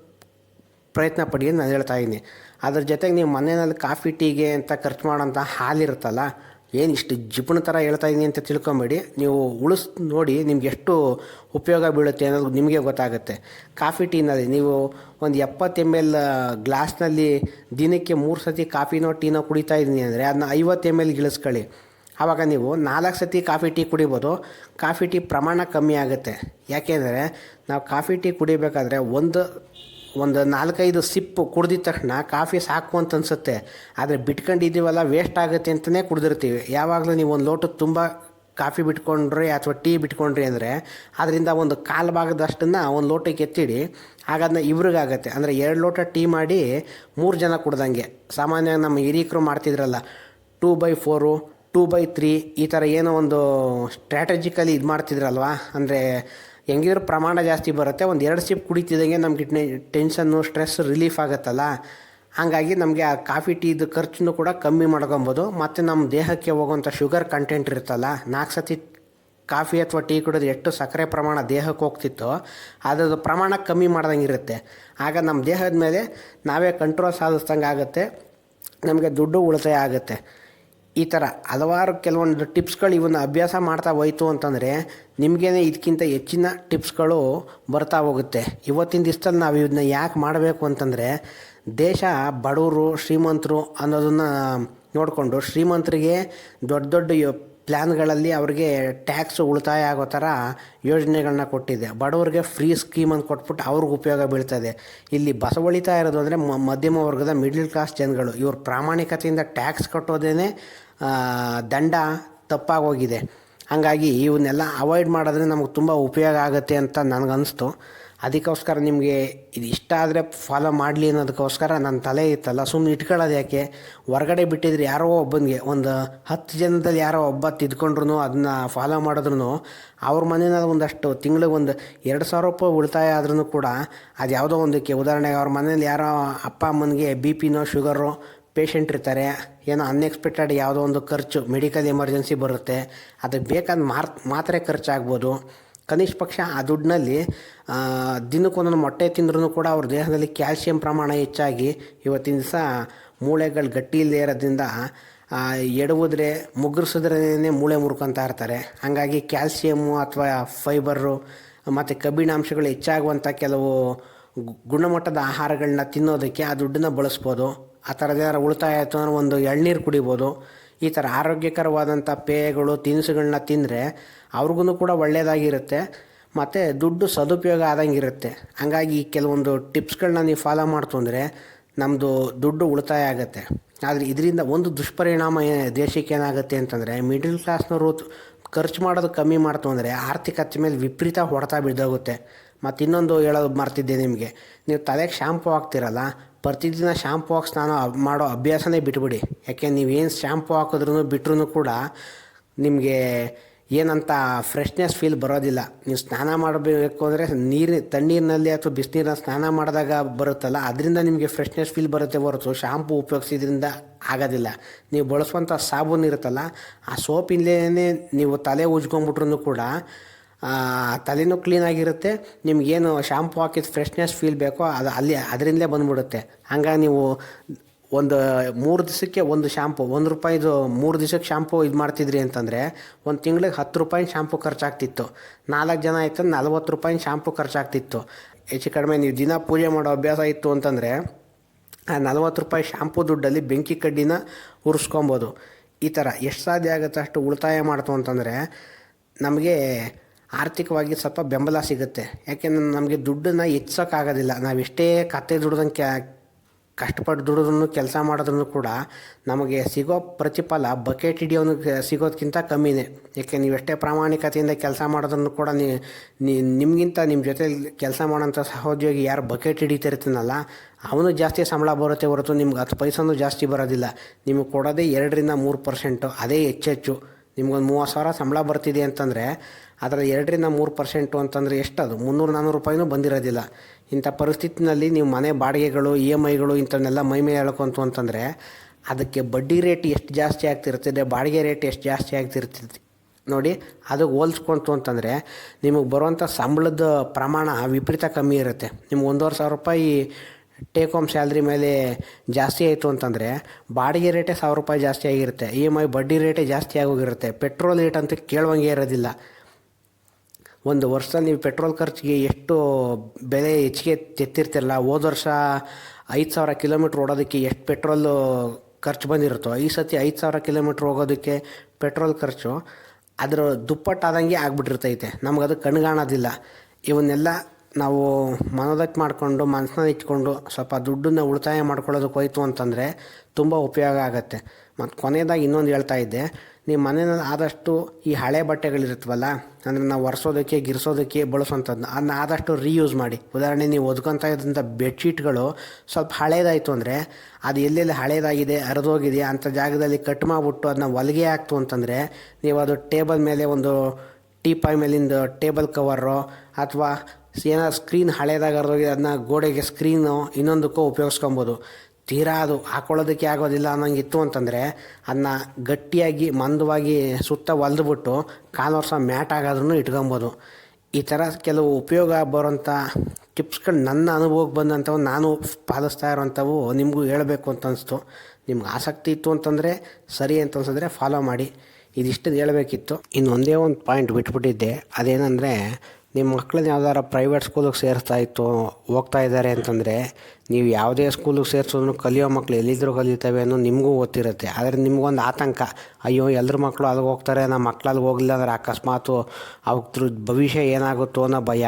ಪ್ರಯತ್ನ ಪಡಿ ಅಂತ ನಾನು ಹೇಳ್ತಾ ಇದ್ದೀನಿ. ಅದ್ರ ಜೊತೆಗೆ ನೀವು ಮನೆಯಲ್ಲಿ ಕಾಫಿ, ಟೀಗೆ ಅಂತ ಖರ್ಚು ಮಾಡೋಂಥ ಹಾಲಿರುತ್ತಲ್ಲ ಏನು ಇಷ್ಟು ಜಿಪುಣ ಥರ ಹೇಳ್ತಾ ಇದ್ದೀನಿ ಅಂತ ತಿಳ್ಕೊಂಬೇಡಿ. ನೀವು ಉಳಿಸ್ ನೋಡಿ ನಿಮ್ಗೆ ಎಷ್ಟು ಉಪಯೋಗ ಬೀಳುತ್ತೆ ಅನ್ನೋದು ನಿಮಗೆ ಗೊತ್ತಾಗುತ್ತೆ. ಕಾಫಿ ಟೀನಲ್ಲಿ ನೀವು ಒಂದು ಎಪ್ಪತ್ತು ಎಂ ಎಲ್ ಗ್ಲಾಸ್ನಲ್ಲಿ ದಿನಕ್ಕೆ ಮೂರು ಸತಿ ಕಾಫಿನೋ ಟೀನೋ ಕುಡಿತಾ ಇದ್ದೀನಿ ಅಂದರೆ ಅದನ್ನ ಐವತ್ತು ಎಂ ಎಲ್ ಇಳಿಸ್ಕೊಳ್ಳಿ ಆವಾಗ ನೀವು ನಾಲ್ಕು ಸತಿ ಕಾಫಿ ಟೀ ಕುಡಿಬೋದು. ಕಾಫಿ ಟೀ ಪ್ರಮಾಣ ಕಮ್ಮಿ ಆಗುತ್ತೆ. ಯಾಕೆಂದರೆ ನಾವು ಕಾಫಿ ಟೀ ಕುಡಿಬೇಕಾದ್ರೆ ಒಂದು ಒಂದು ನಾಲ್ಕೈದು ಸಿಪ್ಪು ಕುಡ್ದಿದ ತಕ್ಷಣ ಕಾಫಿ ಸಾಕು ಅಂತ ಅನಿಸುತ್ತೆ. ಆದರೆ ಬಿಟ್ಕೊಂಡಿದ್ದೀವಲ್ಲ ವೇಸ್ಟ್ ಆಗುತ್ತೆ ಅಂತಲೇ ಕುಡ್ದಿರ್ತೀವಿ. ಯಾವಾಗಲೂ ನೀವು ಒಂದು ಲೋಟಕ್ಕೆ ತುಂಬ ಕಾಫಿ ಬಿಟ್ಕೊಂಡ್ರಿ ಅಥವಾ ಟೀ ಬಿಟ್ಕೊಂಡ್ರಿ ಅಂದರೆ ಅದರಿಂದ ಒಂದು ಕಾಲು ಭಾಗದಷ್ಟನ್ನು ಒಂದು ಲೋಟಕ್ಕೆ ಎತ್ತಿಡಿ. ಆಗ ಅದನ್ನ ಇವ್ರಿಗಾಗತ್ತೆ. ಅಂದರೆ ಎರಡು ಲೋಟ ಟೀ ಮಾಡಿ ಮೂರು ಜನ ಕುಡ್ದಂಗೆ. ಸಾಮಾನ್ಯವಾಗಿ ನಮ್ಮ ಹಿರಿಯಕರು ಮಾಡ್ತಿದ್ರಲ್ಲ, two by four, two by three ಈ ಥರ ಏನೋ ಒಂದು ಸ್ಟ್ರಾಟಜಿಕಲಿ ಇದು ಮಾಡ್ತಿದ್ರಲ್ವಾ? ಅಂದರೆ ಹೆಂಗಿದ್ರು ಪ್ರಮಾಣ ಜಾಸ್ತಿ ಬರುತ್ತೆ, ಒಂದು ಎರಡು ಸಿಪ್ ಕುಡಿತಿದ್ದಂಗೆ ನಮ್ಗೆ ಟೆನ್ಷನ್ನು ಸ್ಟ್ರೆಸ್ ರಿಲೀಫ್ ಆಗುತ್ತಲ್ಲ? ಹಾಗಾಗಿ ನಮಗೆ ಆ ಕಾಫಿ ಟೀದು ಖರ್ಚನ್ನು ಕೂಡ ಕಮ್ಮಿ ಮಾಡ್ಕೊಬೋದು. ಮತ್ತು ನಮ್ಮ ದೇಹಕ್ಕೆ ಹೋಗುವಂಥ ಶುಗರ್ ಕಂಟೆಂಟ್ ಇರುತ್ತಲ್ಲ ನಾಲ್ಕು ಸತಿ ಕಾಫಿ ಅಥವಾ ಟೀ ಕುಡಿದ್ರೆ ಎಷ್ಟು ಸಕ್ಕರೆ ಪ್ರಮಾಣ ದೇಹಕ್ಕೆ ಹೋಗ್ತಿತ್ತೋ, ಅದರದ್ದು ಪ್ರಮಾಣ ಕಮ್ಮಿ ಮಾಡ್ದಂಗೆ ಇರುತ್ತೆ. ಆಗ ನಮ್ಮ ದೇಹದ ಮೇಲೆ ನಾವೇ ಕಂಟ್ರೋಲ್ ಸಾಧಿಸ್ದಂಗೆ ಆಗುತ್ತೆ, ನಮಗೆ ದುಡ್ಡು ಉಳಿತಾಯ ಆಗುತ್ತೆ. ಈ ಥರ ಹಲವಾರು ಕೆಲವೊಂದು ಟಿಪ್ಸ್ಗಳು ಇವನ್ನ ಅಭ್ಯಾಸ ಮಾಡ್ತಾ ಹೋಯಿತು ಅಂತಂದರೆ ನಿಮಗೇನೆ ಇದಕ್ಕಿಂತ ಹೆಚ್ಚಿನ ಟಿಪ್ಸ್ಗಳು ಬರ್ತಾ ಹೋಗುತ್ತೆ. ಇವತ್ತಿನ ದಿವಸದಲ್ಲಿ ನಾವು ಇದನ್ನ ಯಾಕೆ ಮಾಡಬೇಕು ಅಂತಂದರೆ ದೇಶ ಬಡವರು, ಶ್ರೀಮಂತರು ಅನ್ನೋದನ್ನು ನೋಡಿಕೊಂಡು ಶ್ರೀಮಂತರಿಗೆ ದೊಡ್ಡ ದೊಡ್ಡ ಪ್ಲ್ಯಾನ್ಗಳಲ್ಲಿ ಅವ್ರಿಗೆ ಟ್ಯಾಕ್ಸ್ ಉಳಿತಾಯ ಆಗೋ ಥರ ಯೋಜನೆಗಳನ್ನ ಕೊಟ್ಟಿದೆ. ಬಡವರಿಗೆ ಫ್ರೀ ಸ್ಕೀಮ್ ಅಂತ ಕೊಟ್ಬಿಟ್ಟು ಅವ್ರಿಗೆ ಉಪಯೋಗ ಬೀಳ್ತದೆ ಇಲ್ಲಿ ಬಸವಳಿತಾ ಇರೋದು ಅಂದರೆ ಮಧ್ಯಮ ವರ್ಗದ ಮಿಡ್ಲ್ ಕ್ಲಾಸ್ ಜನಗಳು. ಇವ್ರ ಪ್ರಾಮಾಣಿಕತೆಯಿಂದ ಟ್ಯಾಕ್ಸ್ ಕಟ್ಟೋದೇ ದಂಡ ತಪ್ಪಾಗೋಗಿದೆ. ಹಾಗಾಗಿ ಇವನ್ನೆಲ್ಲ ಅವಾಯ್ಡ್ ಮಾಡಿದ್ರೆ ನಮಗೆ ತುಂಬ ಉಪಯೋಗ ಆಗುತ್ತೆ ಅಂತ ನನಗನ್ನಿಸ್ತು ಅದಕ್ಕೋಸ್ಕರ ನಿಮಗೆ ಇದು ಇಷ್ಟ ಆದರೆ ಫಾಲೋ ಮಾಡಲಿ ಅನ್ನೋದಕ್ಕೋಸ್ಕರ ನನ್ನ ತಲೆ ಇತ್ತಲ್ಲ ಸುಮ್ಮನೆ ಇಟ್ಕೊಳ್ಳೋದು ಯಾಕೆ? ಹೊರಗಡೆ ಬಿಟ್ಟಿದ್ರೆ ಯಾರೋ ಒಬ್ಬನಿಗೆ, ಒಂದು ಹತ್ತು ಜನದಲ್ಲಿ ಯಾರೋ ಒಬ್ಬ ತಿದ್ಕೊಂಡ್ರು ಅದನ್ನ ಫಾಲೋ ಮಾಡಿದ್ರು ಅವ್ರ ಮನೇನ ಒಂದಷ್ಟು ತಿಂಗಳಿಗೆ ಒಂದು ಎರಡು ಸಾವಿರ ರೂಪಾಯಿ ಉಳಿತಾಯ ಆದ್ರೂ ಕೂಡ ಅದು ಯಾವುದೋ ಒಂದಕ್ಕೆ, ಉದಾಹರಣೆಗೆ ಅವ್ರ ಮನೇಲಿ ಯಾರೋ ಅಪ್ಪ, ಅಮ್ಮನಿಗೆ ಬಿ ಪಿನೋ ಶುಗರು ಪೇಷಂಟ್ ಇರ್ತಾರೆ, ಏನೋ ಅನ್ಎಕ್ಸ್ಪೆಕ್ಟೆಡ್ ಯಾವುದೋ ಒಂದು ಖರ್ಚು ಮೆಡಿಕಲ್ ಎಮರ್ಜೆನ್ಸಿ ಬರುತ್ತೆ ಅದಕ್ಕೆ ಬೇಕಾದ ಮಾರ್, ಮಾತ್ರೆ ಖರ್ಚಾಗ್ಬೋದು. ಕನಿಷ್ಠ ಪಕ್ಷ ಆ ದುಡ್ಡಿನಲ್ಲಿ ದಿನಕ್ಕೊಂದೊಂದು ಮೊಟ್ಟೆ ತಿಂದ್ರೂ ಕೂಡ ಅವ್ರ ದೇಹದಲ್ಲಿ ಕ್ಯಾಲ್ಸಿಯಂ ಪ್ರಮಾಣ ಹೆಚ್ಚಾಗಿ ಇವತ್ತಿನ ದಿವಸ ಮೂಳೆಗಳು ಗಟ್ಟಿ ಇಲ್ಲದೆ ಇರೋದ್ರಿಂದ ಎಡವುದ್ರೆ ಮುಗ್ರಿಸಿದ್ರೇ ಮೂಳೆ ಮುರ್ಕೊತಾ ಇರ್ತಾರೆ. ಹಾಗಾಗಿ ಕ್ಯಾಲ್ಸಿಯಮ್ಮು ಅಥವಾ ಫೈಬರು ಮತ್ತು ಕಬ್ಬಿಣಾಂಶಗಳು ಹೆಚ್ಚಾಗುವಂಥ ಕೆಲವು ಗುಣಮಟ್ಟದ ಆಹಾರಗಳನ್ನ ತಿನ್ನೋದಕ್ಕೆ ಆ ದುಡ್ಡನ್ನ ಬಳಸ್ಬೋದು. ಆ ಥರದ್ದೇನಾರು ಉಳಿತಾಯ ಆಯಿತು ಅಂದರೆ ಒಂದು ಎಳ್ನೀರು ಕುಡಿಬೋದು. ಈ ಥರ ಆರೋಗ್ಯಕರವಾದಂಥ ಪೇಯಗಳು, ತಿನಿಸುಗಳನ್ನ ತಿಂದರೆ ಅವ್ರಿಗೂ ಕೂಡ ಒಳ್ಳೆಯದಾಗಿರುತ್ತೆ ಮತ್ತು ದುಡ್ಡು ಸದುಪಯೋಗ ಆದಂಗಿರುತ್ತೆ. ಹಂಗಾಗಿ ಕೆಲವೊಂದು ಟಿಪ್ಸ್ಗಳನ್ನ ನೀವು ಫಾಲೋ ಮಾಡ್ತು ಅಂದರೆ ನಮ್ಮದು ದುಡ್ಡು ಉಳಿತಾಯ ಆಗುತ್ತೆ. ಆದರೆ ಇದರಿಂದ ಒಂದು ದುಷ್ಪರಿಣಾಮ ಏ, ದೇಶಕ್ಕೆ ಏನಾಗುತ್ತೆ ಅಂತಂದರೆ ಮಿಡಿಲ್ ಕ್ಲಾಸ್ನವರು ಖರ್ಚು ಮಾಡೋದು ಕಮ್ಮಿ ಮಾಡ್ತು ಅಂದರೆ ಆರ್ಥಿಕತೆ ಮೇಲೆ ವಿಪರೀತ ಹೊಡೆತ ಬಿದ್ದೋಗುತ್ತೆ. ಮತ್ತು ಇನ್ನೊಂದು ಹೇಳೋದು ಮರ್ತಿದ್ದೆ ನಿಮಗೆ. ನೀವು ತಲೆಗೆ ಶಾಂಪು ಹಾಕ್ತಿರಲ್ಲ ಪ್ರತಿದಿನ ಶಾಂಪು ಹಾಕಿ ಸ್ನಾನ ಮಾಡೋ ಅಭ್ಯಾಸನೇ ಬಿಟ್ಬಿಡಿ. ಯಾಕೆ, ನೀವೇನು ಶಾಂಪು ಹಾಕಿದ್ರೂ ಬಿಟ್ರೂ ಕೂಡ ನಿಮಗೆ ಏನಂತ ಫ್ರೆಶ್ನೆಸ್ ಫೀಲ್ ಬರೋದಿಲ್ಲ. ನೀವು ಸ್ನಾನ ಮಾಡಬೇಕು ಅಂದರೆ ನೀರು, ತಣ್ಣೀರಿನಲ್ಲಿ ಅಥವಾ ಬಿಸಿನೀರಿನ ಸ್ನಾನ ಮಾಡಿದಾಗ ಬರುತ್ತಲ್ಲ, ಅದರಿಂದ ನಿಮಗೆ ಫ್ರೆಶ್ನೆಸ್ ಫೀಲ್ ಬರುತ್ತೆ ಹೊರತು. ಶಾಂಪು ಉಪಯೋಗಿಸಿದ್ರಿಂದ ಆಗೋದಿಲ್ಲ. ನೀವು ಬಳಸುವಂಥ ಸಾಬೂನು ಇರುತ್ತಲ್ಲ, ಆ ಸೋಪಿಂದಲೇ ನೀವು ತಲೆ ಉಜ್ಕೊಂಡ್ಬಿಟ್ರು ಕೂಡ ತಲೆನೂ ಕ್ಲೀನಾಗಿರುತ್ತೆ ನಿಮಗೇನು ಶಾಂಪು ಹಾಕಿದ ಫ್ರೆಶ್ನೆಸ್ ಫೀಲ್ ಬೇಕೋ ಅದು ಅಲ್ಲಿ, ಅದರಿಂದಲೇ ಬಂದ್ಬಿಡುತ್ತೆ. ಹಂಗಾಗಿ ನೀವು ಒಂದು ಮೂರು ದಿವಸಕ್ಕೆ ಒಂದು ಶಾಂಪು ಒಂದು ರೂಪಾಯಿದು ಮೂರು ದಿವ್ಸಕ್ಕೆ ಶಾಂಪು ಇದು ಮಾಡ್ತಿದ್ರಿ ಅಂತಂದರೆ, ಒಂದು ತಿಂಗಳಿಗೆ ಹತ್ತು ರೂಪಾಯಿ ಶಾಂಪು ಖರ್ಚಾಗ್ತಿತ್ತು. ನಾಲ್ಕು ಜನ ಆಯ್ತು ನಲ್ವತ್ತು ರೂಪಾಯಿ ಶ್ಯಾಂಪು ಖರ್ಚಾಗ್ತಿತ್ತು. ಹೆಚ್ಚು ಕಡಿಮೆ ನೀವು ದಿನ ಪೂಜೆ ಮಾಡೋ ಅಭ್ಯಾಸ ಇತ್ತು ಅಂತಂದರೆ, ಆ ನಲ್ವತ್ತು ರೂಪಾಯಿ ಶಾಂಪು ದುಡ್ಡಲ್ಲಿ ಬೆಂಕಿ ಕಡ್ಡಿನ ಉರಿಸ್ಕೊಬೋದು. ಈ ಥರ ಎಷ್ಟು ಸಾಧ್ಯ ಆಗುತ್ತೆ ಅಷ್ಟು ಉಳಿತಾಯ ಮಾಡ್ತು ಅಂತಂದರೆ, ನಮಗೆ ಆರ್ಥಿಕವಾಗಿ ಸ್ವಲ್ಪ ಬೆಂಬಲ ಸಿಗುತ್ತೆ. ಯಾಕೆಂದ್ರೆ ನಮಗೆ ದುಡ್ಡನ್ನು ಹೆಚ್ಚೋಕ್ಕಾಗೋದಿಲ್ಲ ನಾವು ಎಷ್ಟೇ ಕತ್ತೆ ದುಡ್ದಂಗೆ ಕಷ್ಟಪಟ್ಟು ದುಡಿದ್ರೂ ಕೆಲಸ ಮಾಡಿದ್ರೂ ಕೂಡ ನಮಗೆ ಸಿಗೋ ಪ್ರತಿಫಲ ಬಕೆಟ್ ಹಿಡಿಯೋನು ಸಿಗೋದಕ್ಕಿಂತ ಕಮ್ಮಿನೇ. ಯಾಕೆ, ನೀವು ಎಷ್ಟೇ ಪ್ರಾಮಾಣಿಕತೆಯಿಂದ ಕೆಲಸ ಮಾಡಿದ್ರೂ ಕೂಡ ನಿಮಗಿಂತ ನಿಮ್ಮ ಜೊತೆ ಕೆಲಸ ಮಾಡೋಂಥ ಸಹೋದ್ಯೋಗಿ ಯಾರು ಬಕೆಟ್ ಹಿಡಿತಿರ್ತೀನಲ್ಲ ಅವನು ಜಾಸ್ತಿ ಸಂಬಳ ಬರುತ್ತೆ ಹೊರತು ನಿಮ್ಗೆ ಹತ್ತು ಪೈಸೂ ಜಾಸ್ತಿ ಬರೋದಿಲ್ಲ. ನಿಮಗೆ ಕೊಡೋದೇ ಎರಡರಿಂದ ಮೂರು ಪರ್ಸೆಂಟು, ಅದೇ ಹೆಚ್ಚೆಚ್ಚು. ನಿಮ್ಗೊಂದು ಮೂವತ್ತು ಸಾವಿರ ಸಂಬಳ ಬರ್ತಿದೆ ಅಂತಂದರೆ ಅದರ ಎರಡರಿಂದ ಮೂರು ಪರ್ಸೆಂಟು ಅಂತಂದರೆ ಎಷ್ಟದು? ಮುನ್ನೂರು ನಾನ್ನೂರು ರೂಪಾಯಿನೂ ಬಂದಿರೋದಿಲ್ಲ. ಇಂಥ ಪರಿಸ್ಥಿತಿನಲ್ಲಿ ನೀವು ಮನೆ ಬಾಡಿಗೆಗಳು ಇ ಎಂ ಐಗಳು ಇಂಥವನ್ನೆಲ್ಲ ಮೈ ಮೇಲೆ ಹೇಳ್ಕೊಂತು ಅಂತಂದರೆ ಅದಕ್ಕೆ ಬಡ್ಡಿ ರೇಟ್ ಎಷ್ಟು ಜಾಸ್ತಿ ಆಗ್ತಿರ್ತದೆ, ಬಾಡಿಗೆ ರೇಟ್ ಎಷ್ಟು ಜಾಸ್ತಿ ಆಗ್ತಿರ್ತದೆ ನೋಡಿ, ಅದು ಹೋಲ್ಸ್ಕೊಂತು ಅಂತಂದರೆ ನಿಮಗೆ ಬರುವಂಥ ಸಂಬಳದ ಪ್ರಮಾಣ ವಿಪರೀತ ಕಮ್ಮಿ ಇರುತ್ತೆ. ನಿಮ್ಗೆ ಒಂದೂವರೆ ಸಾವಿರ ರೂಪಾಯಿ ಟೇಕ್ ಹೋಮ್ ಸ್ಯಾಲ್ರಿ ಮೇಲೆ ಜಾಸ್ತಿ ಆಯಿತು ಅಂತಂದರೆ ಬಾಡಿಗೆ ರೇಟೇ ಸಾವಿರ ರೂಪಾಯಿ ಜಾಸ್ತಿ ಆಗಿರುತ್ತೆ. ಇ ಎಂ ಐ ಬಡ್ಡಿ ರೇಟೇ ಜಾಸ್ತಿ ಆಗೋಗಿರುತ್ತೆ. ಪೆಟ್ರೋಲ್ ರೇಟ್ ಅಂತ ಕೇಳುವಂಗೆ ಇರೋದಿಲ್ಲ. ಒಂದು ವರ್ಷದಲ್ಲಿ ನೀವು ಪೆಟ್ರೋಲ್ ಖರ್ಚಿಗೆ ಎಷ್ಟು ಬೆಲೆ ಹೆಚ್ಚಿಗೆ ತೆತ್ತಿರ್ತಿರಲ್ಲ, ಹೋದ ವರ್ಷ ಐದು ಸಾವಿರ ಕಿಲೋಮೀಟ್ರ್ ಓಡೋದಕ್ಕೆ ಎಷ್ಟು ಪೆಟ್ರೋಲು ಖರ್ಚು ಬಂದಿರುತ್ತೋ, ಈ ಸತಿ ಐದು ಸಾವಿರ ಕಿಲೋಮೀಟ್ರ್ ಹೋಗೋದಕ್ಕೆ ಪೆಟ್ರೋಲ್ ಖರ್ಚು ಅದರ ದುಪ್ಪಟ್ಟಾದಂಗೆ ಆಗ್ಬಿಟ್ಟಿರ್ತೈತೆ. ನಮಗದು ಕಣ್ಗಾಣೋದಿಲ್ಲ. ಇವನ್ನೆಲ್ಲ ನಾವು ಮನದಟ್ಟು ಮಾಡಿಕೊಂಡು ಮನಸ್ಸನ್ನ ಇಟ್ಕೊಂಡು ಸ್ವಲ್ಪ ದುಡ್ಡನ್ನ ಉಳಿತಾಯ ಮಾಡ್ಕೊಳ್ಳೋದಕ್ಕೆ ಹೋಯ್ತು ಅಂತಂದರೆ ತುಂಬ ಉಪಯೋಗ ಆಗುತ್ತೆ. ಮತ್ತು ಕೊನೆಯದಾಗಿ ಇನ್ನೊಂದು ಹೇಳ್ತಾ ಇದ್ದೆ ನೀವು ಮನೆಯಲ್ಲಿ ಆದಷ್ಟು ಈ ಹಳೆ ಬಟ್ಟೆಗಳಿರುತ್ತವಲ್ಲ, ಅಂದರೆ ನಾವು ಒರೆಸೋದಕ್ಕೆ, ಗಿರಿಸೋದಕ್ಕೆ ಬಳಸೋಂಥದ್ದು ಅದನ್ನ ಆದಷ್ಟು ರೀಯೂಸ್ ಮಾಡಿ. ಉದಾಹರಣೆ ನೀವು ಒದ್ಕೊತಾ ಇದ್ದಂಥ ಬೆಡ್ಶೀಟ್ಗಳು ಸ್ವಲ್ಪ ಹಳೇದಾಯಿತು ಅಂದರೆ ಅದು ಎಲ್ಲೆಲ್ಲಿ ಹಳೇದಾಗಿದೆ, ಹರಿದೋಗಿದೆ, ಅಂಥ ಜಾಗದಲ್ಲಿ ಕಟ್ ಮಾಡಿಬಿಟ್ಟು ಅದನ್ನ ಹೊಲಿಗೆ ಹಾಕ್ತು ಅಂತಂದರೆ ನೀವು ಅದು ಟೇಬಲ್ ಮೇಲೆ ಒಂದು ಟೀಪಾಯ್ ಮೇಲಿಂದ ಟೇಬಲ್ ಕವರು ಅಥವಾ ಏನಾದ್ರು ಸ್ಕ್ರೀನ್ ಹಳೇದಾಗ ಹರಿದೋಗಿದೆ ಅದನ್ನ ಗೋಡೆಗೆ ಸ್ಕ್ರೀನು ಇನ್ನೊಂದಕ್ಕೂ ಉಪಯೋಗಿಸ್ಕೊಬೋದು. ತೀರಾ ಅದು ಹಾಕೊಳ್ಳೋದಕ್ಕೆ ಆಗೋದಿಲ್ಲ ಅನ್ನೋಂಗೆ ಇತ್ತು ಅಂತಂದರೆ ಅದನ್ನ ಗಟ್ಟಿಯಾಗಿ, ಮಂದವಾಗಿ ಸುತ್ತ ಹೊಲ್ದ್ಬಿಟ್ಟು ಕಾಲು ವರ್ಷ ಮ್ಯಾಟ್ ಆಗಾದ್ರೂ ಇಟ್ಕೊಬೋದು. ಈ ಥರ ಕೆಲವು ಉಪಯೋಗ ಬರೋಂಥ ಟಿಪ್ಸ್ಗಳು ನನ್ನ ಅನುಭವಕ್ಕೆ ಬಂದಂಥವು, ನಾನು ಪಾಲಿಸ್ತಾ ಇರೋಂಥವು ನಿಮಗೂ ಹೇಳಬೇಕು ಅಂತ ಅನಿಸ್ತು. ನಿಮ್ಗೆ ಆಸಕ್ತಿ ಇತ್ತು ಅಂತಂದರೆ ಸರಿ ಅಂತ ಅನ್ಸಿದ್ರೆ ಫಾಲೋ ಮಾಡಿ. ಇದಿಷ್ಟು ಹೇಳಬೇಕಿತ್ತು. ಇನ್ನೊಂದೇ ಒಂದು ಪಾಯಿಂಟ್ ಬಿಟ್ಬಿಟ್ಟಿದ್ದೆ. ಅದೇನೆಂದರೆ ನಿಮ್ಮ ಮಕ್ಕಳನ್ನ ಯಾವ್ದಾರ ಪ್ರೈವೇಟ್ ಸ್ಕೂಲಿಗೆ ಸೇರಿಸ್ತಾ ಇತ್ತು, ಹೋಗ್ತಾ ಇದ್ದಾರೆ ಅಂತಂದರೆ, ನೀವು ಯಾವುದೇ ಸ್ಕೂಲಿಗೆ ಸೇರಿಸಿದ್ರು ಕಲಿಯೋ ಮಕ್ಕಳು ಎಲ್ಲಿದ್ದರೂ ಕಲಿತವೆ ಅನ್ನೋ ನಿಮಗೂ ಗೊತ್ತಿರುತ್ತೆ. ಆದರೆ ನಿಮಗೊಂದು ಆತಂಕ, ಅಯ್ಯೋ ಎಲ್ಲರ ಮಕ್ಕಳು ಅಲ್ಲಿಗೆ ಹೋಗ್ತಾರೆ ನಮ್ಮ ಮಕ್ಳು ಅಲ್ಲಿಗೆ ಹೋಗಲಿಲ್ಲ ಅಂದರೆ ಅಕಸ್ಮಾತು ಅವ್ರ ಭವಿಷ್ಯ ಏನಾಗುತ್ತೋ ಅನ್ನೋ ಭಯ.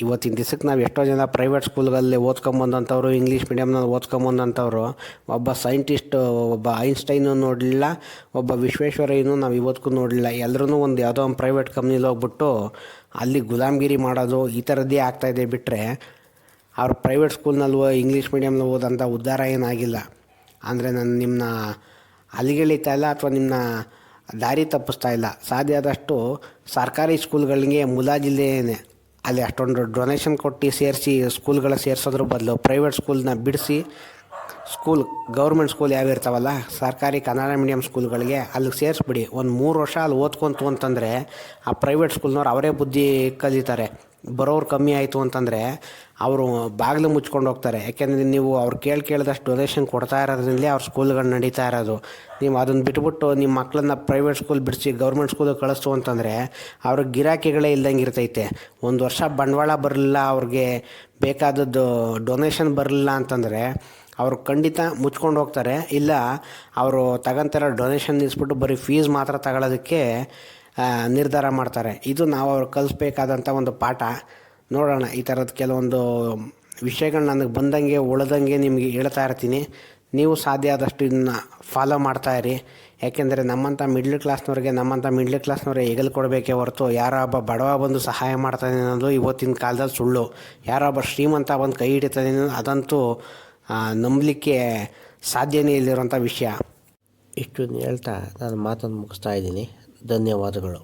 ಇವತ್ತಿನ ದಿವ್ಸಕ್ಕೆ ನಾವು ಎಷ್ಟೋ ಜನ ಪ್ರೈವೇಟ್ ಸ್ಕೂಲ್ಗಳಲ್ಲಿ ಓದ್ಕೊಂಬಂದಂಥವ್ರು ಇಂಗ್ಲೀಷ್ ಮೀಡಿಯಮ್ನಲ್ಲಿ ಓದ್ಕೊಂಬಂದಂಥವ್ರು, ಒಬ್ಬ ಸೈಂಟಿಸ್ಟ್ ಒಬ್ಬ ಐನ್ಸ್ಟೈನು ನೋಡಲಿಲ್ಲ, ಒಬ್ಬ ವಿಶ್ವೇಶ್ವರಯ್ಯನು ನಾವು ಇವತ್ತಿಗೂ ನೋಡಲಿಲ್ಲ. ಎಲ್ಲರೂ ಒಂದು ಯಾವುದೋ ಒಂದು ಪ್ರೈವೇಟ್ ಕಂಪ್ನಿಲಿ ಹೋಗ್ಬಿಟ್ಟು ಅಲ್ಲಿ ಗುಲಾಮ್ಗಿರಿ ಮಾಡೋದು ಈ ಥರದ್ದೇ ಆಗ್ತಾಯಿದೆ ಬಿಟ್ಟರೆ ಅವ್ರು ಪ್ರೈವೇಟ್ ಸ್ಕೂಲ್ನಲ್ಲಿ ಇಂಗ್ಲೀಷ್ ಮೀಡಿಯಮ್ನಲ್ಲಿ ಓದಂಥ ಉದ್ಧಾರ ಏನಾಗಿಲ್ಲ. ಅಂದರೆ ನಾನು ನಿಮ್ಮನ್ನ ಅಲ್ಲಿಗೆಳಿತಾ ಇಲ್ಲ ಅಥವಾ ನಿಮ್ಮನ್ನ ದಾರಿ ತಪ್ಪಿಸ್ತಾ ಇಲ್ಲ. ಸಾಧ್ಯ ಆದಷ್ಟು ಸರ್ಕಾರಿ ಸ್ಕೂಲ್ಗಳಿಗೆ ಮುಲಾಜಿಲ್ಲೇನೆ. ಅಲ್ಲಿ ಅಷ್ಟೊಂದು ಡೊನೇಷನ್ ಕೊಟ್ಟು ಸೇರಿಸಿ ಸ್ಕೂಲ್ಗಳ ಸೇರಿಸೋದ್ರ ಬದಲು ಪ್ರೈವೇಟ್ ಸ್ಕೂಲ್ನ ಬಿಡಿಸಿ ಸ್ಕೂಲ್ ಗೌರ್ಮೆಂಟ್ ಸ್ಕೂಲ್ ಇರ್ತಾವಲ್ಲ, ಸರ್ಕಾರಿ ಕನ್ನಡ ಮೀಡಿಯಮ್ ಸ್ಕೂಲ್ಗಳಿಗೆ ಅಲ್ಲಿಗೆ ಸೇರಿಸ್ಬಿಡಿ. ಒಂದು ಮೂರು ವರ್ಷ ಅಲ್ಲಿ ಓದ್ಕೊಂತು ಅಂತಂದರೆ ಆ ಪ್ರೈವೇಟ್ ಸ್ಕೂಲ್ನವ್ರು ಅವರೇ ಬುದ್ಧಿ ಕಲಿತಾರೆ. ಬರೋರು ಕಮ್ಮಿ ಆಯಿತು ಅಂತಂದರೆ ಅವರು ಬಾಗಿಲು ಮುಚ್ಕೊಂಡು ಹೋಗ್ತಾರೆ. ಯಾಕೆಂದರೆ ನೀವು ಅವ್ರು ಕೇಳಿ ಕೇಳಿದಷ್ಟು ಡೊನೇಷನ್ ಕೊಡ್ತಾ ಇರೋದ್ರಿಂದಲೇ ಅವ್ರ ಸ್ಕೂಲ್ಗಳು ನಡೀತಾ ಇರೋದು. ನೀವು ಅದನ್ನು ಬಿಟ್ಬಿಟ್ಟು ನಿಮ್ಮ ಮಕ್ಕಳನ್ನ ಪ್ರೈವೇಟ್ ಸ್ಕೂಲ್ ಬಿಡಿಸಿ ಗೌರ್ಮೆಂಟ್ ಸ್ಕೂಲಿಗೆ ಕಳಿಸ್ತು ಅಂತಂದರೆ ಅವ್ರಿಗೆ ಗಿರಾಕಿಗಳೇ ಇಲ್ದಂಗೆ ಇರ್ತೈತೆ. ಒಂದು ವರ್ಷ ಬಂಡವಾಳ ಬರಲಿಲ್ಲ, ಅವ್ರಿಗೆ ಬೇಕಾದದ್ದು ಡೊನೇಷನ್ ಬರಲಿಲ್ಲ ಅಂತಂದರೆ ಅವರು ಖಂಡಿತ ಮುಚ್ಕೊಂಡು ಹೋಗ್ತಾರೆ. ಇಲ್ಲ, ಅವರು ತಗೊಂತಾರ ಡೊನೇಷನ್ ನಿಲ್ಲಿಸ್ಬಿಟ್ಟು ಬರೀ ಫೀಸ್ ಮಾತ್ರ ತಗೊಳ್ಳೋದಕ್ಕೆ ನಿರ್ಧಾರ ಮಾಡ್ತಾರೆ. ಇದು ನಾವು ಅವ್ರು ಕಲಿಸ್ಬೇಕಾದಂಥ ಒಂದು ಪಾಠ. ನೋಡೋಣ, ಈ ಥರದ ಕೆಲವೊಂದು ವಿಷಯಗಳು ನನಗೆ ಬಂದಂಗೆ, ಉಳ್ದಂಗೆ ನಿಮಗೆ ಹೇಳ್ತಾ ಇರ್ತೀನಿ. ನೀವು ಸಾಧ್ಯ ಆದಷ್ಟು ಇದನ್ನ ಫಾಲೋ ಮಾಡ್ತಾಯಿರಿ ಯಾಕೆಂದರೆ ನಮ್ಮಂಥ ಮಿಡ್ಲ್ ಕ್ಲಾಸ್ನವ್ರಿಗೆ ನಮ್ಮಂಥ ಮಿಡ್ಲ್ ಕ್ಲಾಸ್ನವ್ರಿಗೆ ಹೆಗಲು ಕೊಡಬೇಕೇ ಹೊರತು ಯಾರೋ ಒಬ್ಬ ಬಡವ ಬಂದು ಸಹಾಯ ಮಾಡ್ತಾನೆ ಅನ್ನೋದು ಇವತ್ತಿನ ಕಾಲದಲ್ಲಿ ಸುಳ್ಳು. ಯಾರೋ ಒಬ್ಬ ಶ್ರೀಮಂತ ಬಂದು ಕೈ ಹಿಡಿತಾನೆ ಅದಂತೂ ನಂಬಲಿಕ್ಕೆ ಸಾಧ್ಯನೇ ಇಲ್ಲಿರೋಂಥ ವಿಷಯ. ಇಷ್ಟು ಹೇಳ್ತಾ ನಾನು ಮಾತನ್ನು ಮುಗಿಸ್ತಾ ಇದ್ದೀನಿ. ಧನ್ಯವಾದಗಳು.